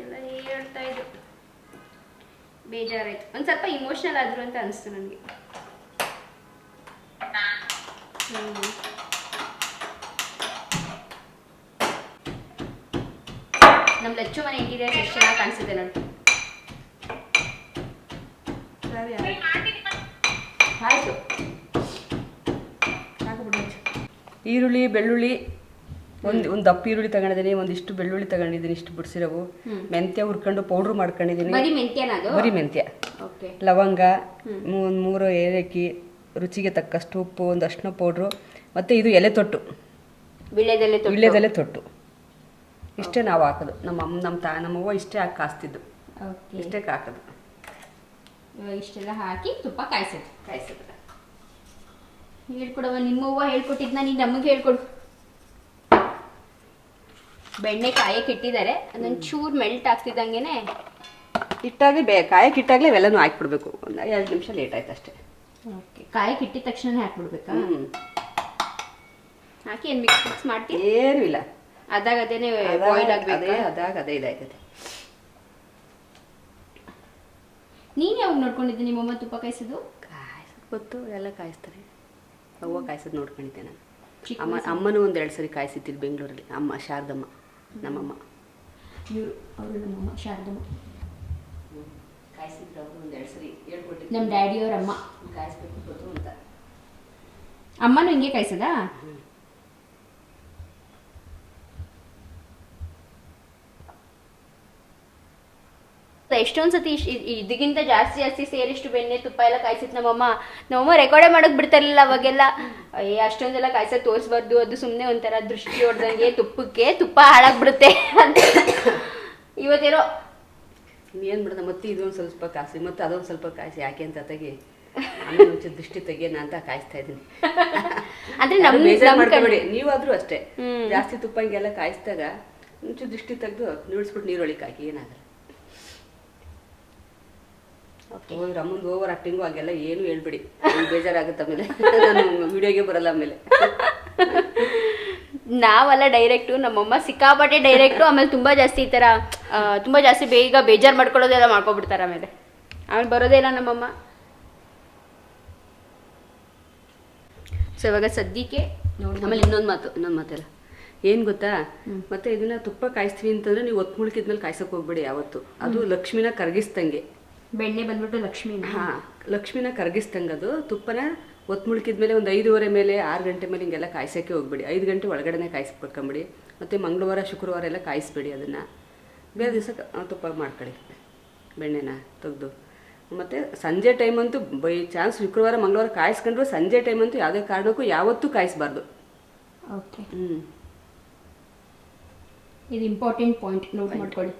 ಎಲ್ಲ ಹೇಳ್ತಾ ಇದ್ರು ಬೇಜಾರಾಯ್ತು. ಒಂದು ಸ್ವಲ್ಪ ಇಮೋಷನಲ್ ಆದ್ರು ಅಂತ ಅನಿಸ್ತು ನನಗೆ. ನಮ್ಮ ಲಚ್ಚು ಮನೆ ಇಂಟೀರಿಯರ್ಸ್ ಎಷ್ಟು ಚೆನ್ನಾಗಿ ಕಾಣಿಸುತ್ತೆ ನೋಡಿ. ಸರಿ ಆಯ್ತು. ಆಯ್ತು. ಸಾಕು ಬಿಡು ಈರುಳ್ಳಿ ಬೆಳ್ಳುಳ್ಳಿ ಒಂದು ಒಂದು ದಪ್ಪ ಈರುಳ್ಳಿ ತಗೊಂಡಿದ್ದೀನಿ ಒಂದಿಷ್ಟು ಬೆಳ್ಳುಳ್ಳಿ ತಗೊಂಡಿದ್ದೀನಿ ಇಷ್ಟು ಬಿಡಿಸಿರವು. ಮೆಂತ್ಯ ಹುರ್ಕೊಂಡು ಪೌಡ್ರ್ ಮಾಡ್ಕೊಂಡಿದ್ದೀನಿ ಬರೀ ಮೆಂತ್ಯ ಲವಂಗ ಒಂದು ಮೂರು ಏಲಕ್ಕಿ ರುಚಿಗೆ ತಕ್ಕಷ್ಟು ಉಪ್ಪು ಒಂದು ಅರ್ಶಿನ ಪೌಡ್ರು ಮತ್ತು ಇದು ಎಲೆ ತೊಟ್ಟು. ವಿಳ್ಯದೆಲೆ ತೊಟ್ಟು? ಇಷ್ಟೇ ನಾವು ಹಾಕೋದು. ನಮ್ಮ ಅಮ್ಮ ನಮ್ಮ ತಾ ನಮ್ಮವ್ವ ಇಷ್ಟೇ ಹಾಕಿ ಕಾಸ್ತಿದ್ದು. ಇಷ್ಟೇ ಹಾಕೋದು. ಇಷ್ಟೆಲ್ಲ ಹಾಕಿ ತುಪ್ಪ ಕಾಯಿಸೋದು. ಕಾಯಿಸೋದು. ಹೇಳ್ಕೊಡವ ನಿಮ್ಮವ್ವ ಹೇಳ್ಕೊಟ್ಟಿದ್ನ ನೀನು ನಮಗೆ ಹೇಳ್ಕೊಡು. ಬೆಣ್ಣೆ ಕಾಯಕ್ಕೆ ಇಟ್ಟಿದ್ದಾರೆ. ಅದೊಂದು ಚೂರ್ ಮೆಲ್ಟ್ ಆಗ್ತಿದ್ದಂಗೆನೆ ಇಟ್ಟಾಗಲೇ ಬೇ ಕಾಯಕ್ಕೆ ಇಟ್ಟಾಗಲೇ ಇವೆಲ್ಲನೂ ಹಾಕ್ಬಿಡ್ಬೇಕು. ಒಂದು ಎರಡು ನಿಮಿಷ ಲೇಟ್ ಆಯ್ತು ಅಷ್ಟೇ. ಓಕೆ. ಕಾಯಕ್ಕೆ ಇಟ್ಟಿದ ತಕ್ಷಣ ಹಾಕ್ಬಿಡ್ಬೇಕಾ? ಹ್ಞೂ ಹಾಕಿ ಏನು ಮಿಕ್ಸ್ ಮಿಕ್ಸ್ ಮಾಡ್ತಿ? ಏನೂ ಇಲ್ಲ. ಅದಾಗ ಅದೇನೆ ಬಾಯ್ಲ್ ಅದೇ ಆಗ್ಬೇಕು? ಅದಾಗ ಅದೇ ಇದಾಯ್ತದೆ. ನೀನು ಯಾವಾಗ ನೋಡ್ಕೊಂಡಿದ್ದೆ ನಿಮ್ಮಮ್ಮ ತುಪ್ಪ ಕಾಯಿಸೋದು? ಕಾಯಿಸೋದು ಗೊತ್ತು ಎಲ್ಲ ಕಾಯಿಸ್ತಾರೆ. ಅವ್ವ ಕಾಯಿಸೋದು ನೋಡ್ಕೊಂಡಿದ್ದೆ ನಾನು. ಅಮ್ಮ ಅಮ್ಮನೂ ಒಂದೆರಡು ಸರಿ ಕಾಯಿಸಿದ್ದಿಲ್ಲ ಬೆಂಗಳೂರಲ್ಲಿ ಅಮ್ಮ ಶಾರದಮ್ಮ. ನಮ್ಮಮ್ಮ. ಇವರು ಅವರು ನಮ್ಮಮ್ಮ ಶಾರದಮ್ಮ. ಕಾಯಿಸಿದ್ರು ಅವರು ಒಂದೆರಡು ಸರಿ ನಮ್ಮ ಡ್ಯಾಡಿಯವ್ರ ಅಮ್ಮ. ಕಾಯಿಸ್ಬೇಕು ಗೊತ್ತು ಅಂತ. ಅಮ್ಮನೂ ಹಿಂಗೆ ಕಾಯಿಸೋದಾ? ಎಷ್ಟೊಂದ್ ಸತಿ ಇದಕ್ಕಿಂತ ಜಾಸ್ತಿ ಜಾಸ್ತಿ ಸೇರಿಷ್ಟು ಬೆಣ್ಣೆ ತುಪ್ಪ ಎಲ್ಲ ಕಾಯಿಸಿತ್ತು ನಮ್ಮಮ್ಮ. ನಮ್ಮಮ್ಮ ರೆಕಾರ್ಡೇ ಮಾಡಕ್ ಬಿಡ್ತಾರಿಲ್ಲ ಅವಾಗೆಲ್ಲ. ಏ ಅಷ್ಟೊಂದೆಲ್ಲ ಕಾಯಿಸೋದು ತೋರಿಸ್ಬಾರ್ದು. ಅದು ಸುಮ್ಮನೆ ಒಂಥರ ದೃಷ್ಟಿ ಹೊಡ್ದಂಗೆ ತುಪ್ಪಕ್ಕೆ ತುಪ್ಪ ಹಾಳಾಗ್ಬಿಡುತ್ತೆ ಅಂತ. ಇವತ್ತೇನೋ ಏನ್ ಬಿಡದ ಮತ್ತೆ ಇದೊಂದ್ ಸ್ವಲ್ಪ ಕಾಯಿಸಿ ಮತ್ತೆ ಅದೊಂದ್ ಸ್ವಲ್ಪ ಕಾಯಿಸಿ. ಯಾಕೆ ಅಂತ ತೆಗಿ. ದೃಷ್ಟಿ ತೆಗಿಯೋಣ ಅಂತ ಕಾಯಿಸ್ತಾ ಇದ್ದೀನಿ. ಅಂದ್ರೆ ಯಾರು ನಮ್ ಬೇಜಾರ್ ನಮ್ ಮಾಡ್ಕೊಬೇಡಿ. ಕಡೆ- ನೀವಾದ್ರೂ ಅಷ್ಟೇ. ಜಾಸ್ತಿ ತುಪ್ಪ ಹಿಂಗೆಲ್ಲ ಕಾಯಿಸಿದಾಗ ಒಂಚೂರು ದೃಷ್ಟಿ ತೆಗೆದು ನಿಲ್ಸ್ಬಿಟ್ಟು ನೀರೊಳಗೆ ಹಾಕಿ ಏನಾಗಲ್ಲ. ಹೋದ್ರೆ ಅಮ್ಮಂದು ಓವರ್ ಆಕ್ಟಿಂಗು ಹಾಗೆಲ್ಲ ಏನು ಹೇಳ್ಬಿಡಿ. ಬೇಜಾರಾಗುತ್ತೆ ಆಮೇಲೆ. ನಾನು ವಿಡಿಯೋಗೆ ಬರಲ್ಲ ಆಮೇಲೆ. ನಾವಲ್ಲ ಡೈರೆಕ್ಟು ನಮ್ಮಮ್ಮ ಸಿಕ್ಕಾಪಟ್ಟೆ ಡೈರೆಕ್ಟು ಆಮೇಲೆ ತುಂಬ ಜಾಸ್ತಿ ಈ ಥರ ತುಂಬಾ ತುಂಬ ಜಾಸ್ತಿ ಬೇಗ ಬೇಜಾರು ಮಾಡ್ಕೊಳ್ಳೋದೆಲ್ಲ ಮಾಡ್ಕೊಬಿಡ್ತಾರೆ ಆಮೇಲೆ. ಆಮೇಲೆ ಬರೋದೇ ಇಲ್ಲ ನಮ್ಮಮ್ಮ. ಸೊ ಇವಾಗ ಸದ್ಯಕ್ಕೆ ಆಮೇಲೆ ಇನ್ನೊಂದು ಮಾತು ಇನ್ನೊಂದು ಮಾತೆಲ್ಲ. ಏನು ಗೊತ್ತಾ? ಮತ್ತೆ ಇದನ್ನ ತುಪ್ಪ ಕಾಯಿಸ್ತೀವಿ ಅಂತಂದ್ರೆ ನೀವು ಒತ್ತು ಮುಳುಕಿದ್ಮೇಲೆ ಕಾಯ್ಸಕ್ಕೆ ಹೋಗ್ಬೇಡಿ ಯಾವತ್ತು. ಅದು ಲಕ್ಷ್ಮಿನ ಕರಗಿಸ್ದಂಗೆ. ಬೆಣ್ಣೆ ಬಂದ್ಬಿಟ್ಟು ಲಕ್ಷ್ಮಿ ಹಾ ಲಕ್ಷ್ಮಿನ ಕರಗಿಸ್ದಂಗೆ ಅದು. ತುಪ್ಪನ ಒತ್ತು ಮುಳುಕಿದ್ಮೇಲೆ ಒಂದು ಐದೂವರೆ ಮೇಲೆ ಆರು ಗಂಟೆ ಮೇಲೆ ಹಿಂಗೆಲ್ಲ ಕಾಯಿಸೋಕ್ಕೆ ಹೋಗ್ಬಿಡಿ. ಐದು ಗಂಟೆ ಒಳಗಡೆನೆ ಕಾಯಿಸ್ಬೇಕಂಬಿಡಿ ಮತ್ತು ಮಂಗಳವಾರ ಶುಕ್ರವಾರ ಎಲ್ಲ ಕಾಯಿಸ್ಬೇಡಿ ಅದನ್ನು. ಬೇರೆ ದಿವಸ ತುಪ್ಪ ಮಾಡ್ಕೊಳ್ಳಿ. ಬೆಣ್ಣೆನ ತೆಗೆದು. ಮತ್ತು ಸಂಜೆ ಟೈಮಂತೂ ಬೈ ಚಾನ್ಸ್ ಶುಕ್ರವಾರ ಮಂಗಳವಾರ ಕಾಯಿಸ್ಕೊಂಡ್ರು ಸಂಜೆ ಟೈಮಂತೂ ಯಾವುದೇ ಕಾರಣಕ್ಕೂ ಯಾವತ್ತೂ ಕಾಯಿಸ್ಬಾರ್ದು. ಓಕೆ ಹ್ಞೂ ಇದು ಇಂಪಾರ್ಟೆಂಟ್ ಪಾಯಿಂಟ್ ನೋಟ್ ಮಾಡ್ಕೊಳ್ಳಿ.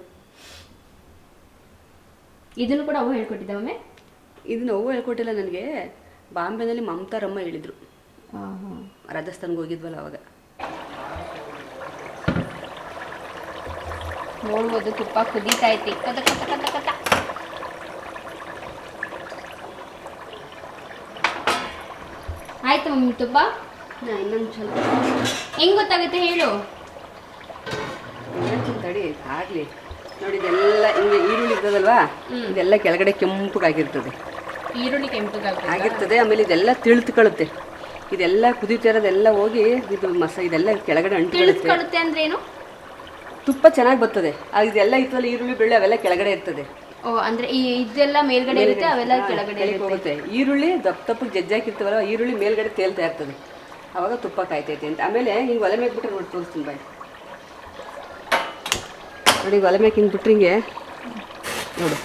ಇದನ್ನು ಕೂಡ ಅವು ಹೇಳ್ಕೊಟ್ಟಿದ್ದ ಒಮ್ಮೆ? ಇದನ್ನು ಅವು ಹೇಳ್ಕೊಟ್ಟಿಲ್ಲ ನನಗೆ. ಬಾಂಬೆನಲ್ಲಿ ಮಮತಾರಮ್ಮ ಹೇಳಿದ್ರು. ರಾಜಸ್ಥಾನ್ಗೆ ಹೋಗಿದ್ವಲ್ಲ ಅವಾಗ. ನೋಡ್ಬೋದು ತುಪ್ಪ ಕುದೀತಾ ಐತಿ. ಕದ ಕತ ಕತ ಆಯ್ತು ಮಮ್ಮಿ ತುಪ್ಪ? ಇನ್ನೊಂದು ಸ್ವಲ್ಪ. ಹೆಂಗ್ ಗೊತ್ತಾಗುತ್ತೆ ಹೇಳು. ತಡಿ ಆಗಲಿ. ನೋಡಿ ಇದೆಲ್ಲ ಹಿಂಗೆ ಈರುಳ್ಳಿ ಇರ್ತದಲ್ವಾ? ಇದೆಲ್ಲ ಕೆಳಗಡೆ ಕೆಂಪಗಾಗಿರ್ತದೆ ಈರುಳ್ಳಿ ಕೆಂಪು ಆಗಿರ್ತದೆ ಆಮೇಲೆ ಇದೆಲ್ಲ ತಿಳ್ತ್ಕೊಳ್ಳುತ್ತೆ ಇದೆಲ್ಲ ಕುದಿತಿರೋದೆಲ್ಲ ಹೋಗಿ ಇದು ಮಸ ಇದೆಲ್ಲ ಕೆಳಗಡೆ ಅಂಟಿಕೊಳ್ಳುತ್ತೆ ಅಂದ್ರೆ ಏನು? ತುಪ್ಪ ಚೆನ್ನಾಗಿ ಬರ್ತದೆ. ಆ ಇದೆಲ್ಲ ಇತ್ತಲ್ಲ ಈರುಳ್ಳಿ ಬೆಳ್ಳಿ ಅವೆಲ್ಲ ಕೆಳಗಡೆ ಇರ್ತದೆ. ಓ ಅಂದ್ರೆ ಈ ಇದೆಲ್ಲ ಮೇಲ್ಗಡೆ ಇರುತ್ತೆ ಅವೆಲ್ಲ ಕೆಳಗಡೆ ಕೆಳಗೆ ಇರುತ್ತೆ. ಹೋಗುತ್ತೆ. ಈರುಳ್ಳಿ ದಪ್ಪ ದಪ್ಪಗೆ ಜಜ್ಜಾಕಿರ್ತವಲ್ಲ ಈರುಳ್ಳಿ ಮೇಲ್ಗಡೆ ತೇಲ್ತಾ ಇರ್ತದೆ. ಅವಾಗ ತುಪ್ಪ ಕಾಯ್ತೈತೆ ಅಂತ. ಆಮೇಲೆ ಹಿಂಗೆ ಒಲೆ ಮೇಲೆ ನೋಡಿ ತೋರಿಸ್ತೀನಿ ಬಾಯ್ ನೋಡಿ ಒಲೆ ಮೇಲೆ ಹಿಂಗೆ ಬಿಟ್ರೆ ಹಿಂಗೆ. ನೋಡು.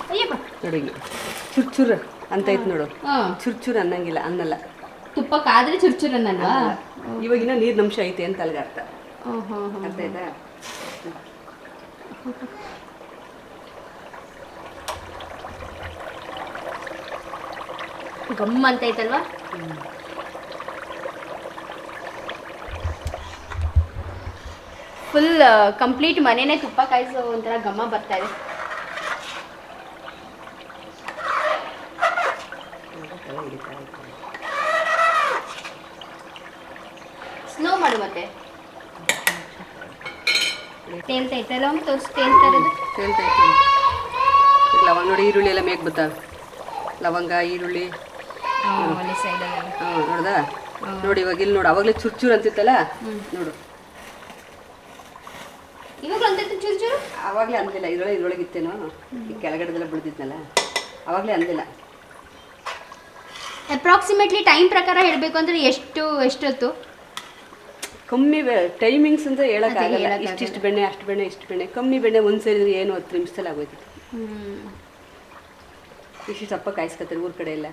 ನೋಡಿ ಹಿಂಗೆ. ಚುರ್ ಚುರ್ ಅಂತ ಐತೆ ನೋಡು. ಚುರ್ ಚುರ್ ಅನ್ನಂಗಿಲ್ಲ ಅನ್ನಲ್ಲ. ತುಪ್ಪ ಕಾದ್ರೆ ಚುರ್ಚುರ್ ಅನ್ನಲ್ಲ. ಇವಾಗಿನ ಇನ್ನೂ ನೀರಿನ ಅಂಶ ಐತೆ ಅಂತ ಅಲ್ಲಿಗೆ ಅರ್ಥ. ಅರ್ಥ ಆಯ್ತಾ? ಗಮ್ ಅಂತ ಐತಲ್ವಾ ಫುಲ್ ಕಂಪ್ಲೀಟ್ ಮನೆನೇ ತುಪ್ಪ ಕಾಯಿಸೋ ಒಂಥರ ಘಮ ಬರ್ತಾ ಇದೆ. ಸ್ಲೋ ಮಾಡು ಮತ್ತೆ. ತೇಲ್ತಾ ಐತಲ್ಲ ಒಮ್ಮೆ ತೋರಿಸ್ ತೇಲ್ತಾ ಇರೋದು ತೇಲ್ತಾ ಐತೆ ಲವಂಗ ನೋಡಿ ಈರುಳ್ಳಿ ಎಲ್ಲ ಮೇಗ್ ಬರ್ತಾವೆ ಲವಂಗ ಈರುಳ್ಳಿ. ಹಾಂ ನೋಡ್ದಾ? ನೋಡಿ ಇವಾಗ ಇಲ್ಲಿ ನೋಡು ಅವಾಗಲೇ ಚುರ್ ಚೂರು ಅಂತಿತ್ತಲ್ಲ? ನೋಡು ಇವಾಗ ಅಂತೈತೆ ಚೂರು ಚೂರು ಆವಾಗಲೇ ಅಂದಿಲ್ಲ ಇದ್ರೊಳಗೆ ಇದ್ರೊಳಗೆ ಇತ್ತೇನೋ ಈ ಕೆಳಗಡೆದೆಲ್ಲ ಬಿಡ್ದಿದ್ನಲ್ಲ ಅವಾಗಲೇ ಅಂದಿಲ್ಲ. ಅಪ್ರಾಕ್ಸಿಮೇಟ್ಲಿ ಟೈಮ್ ಪ್ರಕಾರ ಹೇಳಬೇಕು ಅಂದ್ರೆ ಎಷ್ಟು ಎಷ್ಟೊತ್ತು? ಕಮ್ಮಿ ಟೈಮಿಂಗ್ಸ್ ಅಂತ ಹೇಳೋಕ್ಕಾಗಲ್ಲ. ಇಷ್ಟಿಷ್ಟು ಬೆಣ್ಣೆ ಅಷ್ಟು ಬೆಣ್ಣೆ ಇಷ್ಟು ಬೆಣ್ಣೆ. ಕಮ್ಮಿ ಬೆಣ್ಣೆ ಒಂದು ಸೇರಿದ್ರೆ ಏನು ಹತ್ತು ನಿಮಿಷದಲ್ಲಿ ಆಗೋಯ್ತು ಇಷ್ಟು ಸಪ್ಪ ಕಾಯಿಸ್ಕೊತಾರೆ ಊರ ಕಡೆ ಎಲ್ಲ.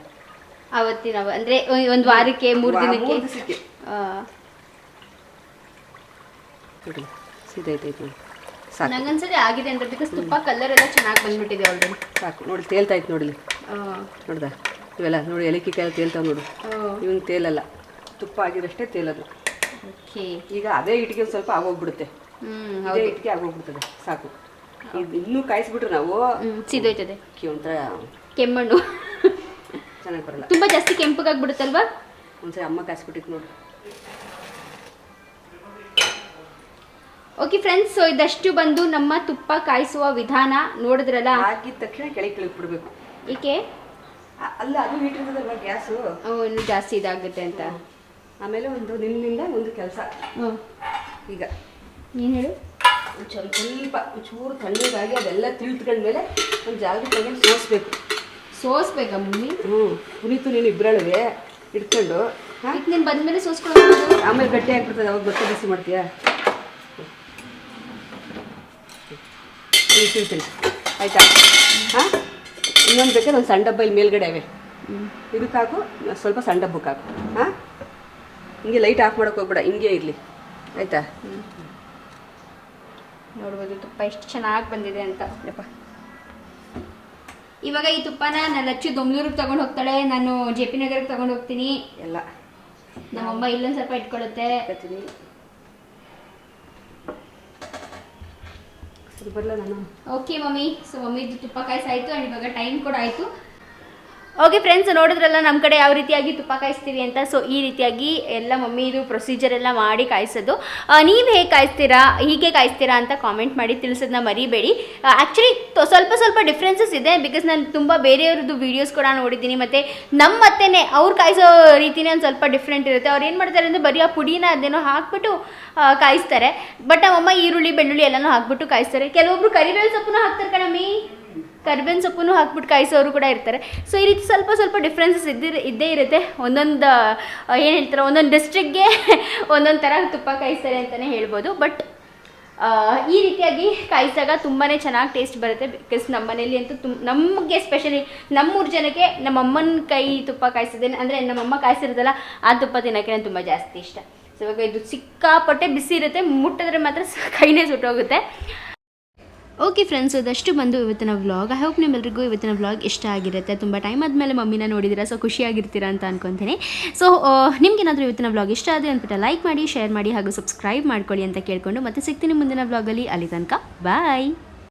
ಅವತ್ತಿನ ಅವ- ಅಂದ್ರೆ ಒಂದು ವಾರಕ್ಕೆ ಮೂರು ವಾ- ದಿನಕ್ಕೆ? ಮೂರ್. ಆ, ಸೀದೈತೈತೆ ನೋಡಿ. ಸಾಕು. ನಂಗನ್ಸರಿ ಆಗಿದೆ ಅಂತ ಬಿಕಾಸ್ ತುಪ್ಪ ಕಲರ್ ಎಲ್ಲ ಚೆನ್ನಾಗಿ ಬಂದ್ಬಿಟ್ಟಿದೆ ಆಲ್ರೆಡಿ ಸಾಕು. ನೋಡಿ ತೇಲ್ತಾ ಇತ್ತು ನೋಡಿ ನೋಡ್ದ? ಇವೆಲ್ಲ ನೋಡಿ ಎಲಕ್ಕಿ ಕಾಯಿ ತೇಲ್ತಾವ ನೋಡು. ಇವನ್ ತೇಲಲ್ಲ. ತುಪ್ಪ ಆಗಿರಷ್ಟೇ ತೇಲದು. ಓಕೆ. ಈಗ ಅದೇ ಇಟ್ಟಿಗೆ ಒಂದು ಸ್ವಲ್ಪ ಆಗೋಗ್ಬಿಡುತ್ತೆ. ಹ್ಮ್ ಅದೇ ಇಟ್ಟಿಗೆ ಆಗೋಗ್ಬಿಡ್ತದೆ. ಸಾಕು. ಇದು ಇನ್ನೂ ಕಾಯಿಸ್ಬಿಟ್ರೆ ನಾವು. ಸಿದೋಯ್ತದೆ. ಒಂಥರ ಕೆಮ್ಮಣ್ಣು. ಚೆನ್ನಾಗಿ ಬರಲ್ಲ. ತುಂಬ ಜಾಸ್ತಿ ಕೆಂಪಗಾಗ್ಬಿಡುತ್ತಲ್ವಾ ಒಂದ್ಸರಿ ಅಮ್ಮ ಕಾಯಿಸ್ಬಿಟ್ಟಿತ್ತು ನೋಡು. ಓಕೆ ಫ್ರೆಂಡ್ಸ್ ಸೊ ಇದಷ್ಟು ಬಂದು ನಮ್ಮ ತುಪ್ಪ ಕಾಯಿಸುವ ವಿಧಾನ ನೋಡಿದ್ರಲ್ಲ? ಹಾಕಿದ ತಕ್ಷಣ ಕೆಳಗೆ ಕೆಳಗೆ ಬಿಡಬೇಕು. ಏಕೆ? ಅಲ್ಲ ಅದು ಇಟ್ಟಿರ್ತದಲ್ವ ಗ್ಯಾಸು. ಓ, ಇನ್ನು ಜಾಸ್ತಿ ಇದಾಗುತ್ತೆ ಅಂತ. ಆಮೇಲೆ ಒಂದು ನಿನ್ನಿಂದ ಒಂದು ಕೆಲಸ. ಈಗ. ಏನು ಹೇಳು? ಸ್ವಲ್ಪ ಸ್ವಲ್ಪ ಚೂರು ತಣ್ಣಗಾಗಿ ಅದೆಲ್ಲ ತಿಳಿದ್ಕೊಂಡ್ಮೇಲೆ ಒಂದು ಜಾಗಕ್ಕೆ ತಗೊಂಡು ಸೋಸ್ಬೇಕು. ಸೋಸ್ಬೇಕಾ ಮಮ್ಮಿ? ಹ್ಞೂ ಪುನೀತು ನೀನು ಇಬ್ಬರಳುವೆ ಇಟ್ಕೊಂಡು ನೀನು ಬಂದ್ಮೇಲೆ ಸೋಸ್ಕೊಳ್ಳೋದು ಆಮೇಲೆ ಗಟ್ಟಿ ಆಗ್ಬಿಡ್ತದೆ ಅವಾಗ ಬಟ್ಟೆ ಬಿಸಿ ಮಾಡ್ತೀಯಾ? ಇಳ್ತೀನಿ ಆಯಿತಾ? ಹಾಂ? ಇನ್ನೊಂದು ಬೇಕಾದ್ರೆ ಒಂದು ಸಣ್ಣ ಡಬ್ಬ ಇಲ್ಲಿ ಮೇಲ್ಗಡೆ ಅವೆ ಇದಕ್ಕೆ ಹಾಕು ಸ್ವಲ್ಪ ಸಣ್ಣ ಡಬ್ಬಕ್ಕೆ ಹಾಕು. ಹಾಂ? ಹಿಂಗೆ ಲೈಟ್ ಆಫ್ ಮಾಡೋಕೆ ಹೋಗ್ಬೇಡ ಹಿಂಗೆ ಇರಲಿ. ಆಯಿತಾ? ನೋಡ್ಬೋದು ತುಪ್ಪ ಎಷ್ಟು ಚೆನ್ನಾಗಿ ಬಂದಿದೆ ಅಂತ. ಅಪ್ಪ ಇವಾಗ ಈ ತುಪ್ಪನ ನಾನು ಅಚ್ಚು ದೊಮ್ಲೂರಿಗೆ ತಗೊಂಡು ಹೋಗ್ತಾಳೆ ನಾನು ಜೆ ಪಿ ನಗರಕ್ಕೆ ತಗೊಂಡು ಹೋಗ್ತೀನಿ. ಎಲ್ಲ. ನಮ್ಮಮ್ಮ ಇಲ್ಲೊಂದು ಸ್ವಲ್ಪ ಇಟ್ಕೊಳ್ಳುತ್ತೆ ಕತ್ತೀನಿ ಸರಿ ಬರಲ್ಲ ನಾನು ಓಕೆ ಮಮ್ಮಿ ಸೊ ಮಮ್ಮಿದು ತುಪ್ಪ ಕಾಯಿಸಾಯ್ತು ಆ್ಯಂಡ್ ಇವಾಗ ಟೈಮ್ ಕೂಡ ಆಯಿತು ಓಕೆ ಫ್ರೆಂಡ್ಸ್ ನೋಡಿದ್ರಲ್ಲ ನಮ್ಮ ಕಡೆ ಯಾವ ರೀತಿಯಾಗಿ ತುಪ್ಪ ಕಾಯಿಸ್ತೀವಿ ಅಂತ? ಸೊ ಈ ರೀತಿಯಾಗಿ ಎಲ್ಲ ಮಮ್ಮಿ ಇದು ಪ್ರೊಸೀಜರ್ ಎಲ್ಲ ಮಾಡಿ ಕಾಯಿಸೋದು. ನೀವು ಹೇಗೆ ಕಾಯಿಸ್ತೀರಾ, ಹೀಗೆ ಕಾಯಿಸ್ತೀರಾ ಅಂತ ಕಾಮೆಂಟ್ ಮಾಡಿ ತಿಳಿಸೋದನ್ನ ಮರಿಬೇಡಿ. ಆ್ಯಕ್ಚುಲಿ ಸ್ವಲ್ಪ ಸ್ವಲ್ಪ ಡಿಫ್ರೆನ್ಸಸ್ ಇದೆ ಬಿಕಾಸ್ ನಾನು ತುಂಬ ಬೇರೆಯವ್ರದ್ದು ವೀಡಿಯೋಸ್ ಕೂಡ ನೋಡಿದ್ದೀನಿ. ಮತ್ತು ನಮ್ಮ ಅತ್ತೆನೇ ಅವ್ರು ಕಾಯಿಸೋ ರೀತಿನೇ ಒಂದು ಸ್ವಲ್ಪ ಡಿಫ್ರೆಂಟ್ ಇರುತ್ತೆ. ಅವ್ರು ಏನು ಮಾಡ್ತಾರೆ ಅಂದರೆ ಬರೀ ಆ ಪುಡಿನ ಅದೇನೋ ಹಾಕ್ಬಿಟ್ಟು ಕಾಯಿಸ್ತಾರೆ. ಬಟ್ ನಮ್ಮಮ್ಮ ಈರುಳ್ಳಿ, ಬೆಳ್ಳುಳ್ಳಿ ಎಲ್ಲನೂ ಹಾಕ್ಬಿಟ್ಟು ಕಾಯಿಸ್ತಾರೆ. ಕೆಲವೊಬ್ರು ಕರಿಬೇವು ಸೊಪ್ಪನ್ನು ಹಾಕ್ತಾರೆ ಕಣಮ್ಮಿ. ಕರಿಬೇವಿನ ಸೊಪ್ಪನ್ನು ಹಾಕ್ಬಿಟ್ಟು ಕಾಯಿಸೋರು ಕೂಡ ಇರ್ತಾರೆ. ಸೊ ಈ ರೀತಿ ಸ್ವಲ್ಪ ಸ್ವಲ್ಪ ಡಿಫ್ರೆನ್ಸಸ್ ಇದ್ದೇ ಇದ್ದೇ ಇರುತ್ತೆ. ಒಂದೊಂದು ಏನು ಹೇಳ್ತಾರೆ, ಒಂದೊಂದು ಡಿಸ್ಟ್ರಿಕ್ಗೆ [LAUGHS] ಒಂದೊಂದು ಥರ ತುಪ್ಪ ಕಾಯಿಸ್ತಾರೆ ಅಂತಲೇ ಹೇಳ್ಬೋದು. ಬಟ್ ಈ ರೀತಿಯಾಗಿ ಕಾಯಿಸಿದಾಗ ತುಂಬಾ ಚೆನ್ನಾಗಿ ಟೇಸ್ಟ್ ಬರುತ್ತೆ. ಬಿಕಾಸ್ ನಮ್ಮ ಮನೇಲಿ ಅಂತೂ ತುಮ್, ನಮಗೆ ಸ್ಪೆಷಲಿ ನಮ್ಮೂರು ಜನಕ್ಕೆ ನಮ್ಮ ಅಮ್ಮನ ಕೈ ತುಪ್ಪ ಕಾಯಿಸಿದ್ದೇನೆ. ಅಂದರೆ ನಮ್ಮಮ್ಮ ಕಾಯಿಸಿರೋದಲ್ಲ, ಆ ತುಪ್ಪ ತಿನ್ನೋಕ್ಕೆ ನಾನು ತುಂಬ ಜಾಸ್ತಿ ಇಷ್ಟ. ಸೊ ಇವಾಗ ಇದು ಸಿಕ್ಕಾಪಟ್ಟೆ ಬಿಸಿ ಇರುತ್ತೆ. ಮುಟ್ಟಿದ್ರೆ ಮಾತ್ರ ಕೈನೇ ಸುಟ್ಟೋಗುತ್ತೆ. ಓಕೆ ಫ್ರೆಂಡ್ಸ್ ಅದಷ್ಟು ಬಂದು ಇವತ್ತಿನ ವ್ಲಾಗ್ ಐ ಹೋಪ್ ನಿಮ್ಮೆಲ್ರಿಗೂ ಇವತ್ತಿನ ವ್ಲಾಗ್ ಇಷ್ಟ ಆಗಿರುತ್ತೆ. ತುಂಬ ಟೈಮ್ ಆದಮೇಲೆ ಮಮ್ಮಿನ ನೋಡಿದಿರ ಸೊ ಖುಷಿಯಾಗಿರ್ತೀರಾ ಅಂತ ಅನ್ಕೊತೀನಿ. ಸೊ ನಿಮ್ಗೇನಾದರೂ ಇವತ್ತಿನ ವ್ಲಾಗ್ ಇಷ್ಟ ಆದರೆ ಅಂದ್ಬಿಟ್ಟು ಲೈಕ್ ಮಾಡಿ ಶೇರ್ ಮಾಡಿ ಹಾಗೂ ಸಬ್ಸ್ಕ್ರೈಬ್ ಮಾಡ್ಕೊಳ್ಳಿ ಅಂತ ಕೇಳ್ಕೊಂಡು ಮತ್ತೆ ಸಿಗ್ತೀನಿ ಮುಂದಿನ ವ್ಲಾಗಲ್ಲಿ ಅಲ್ಲಿ. ತನಕ ಬಾಯ್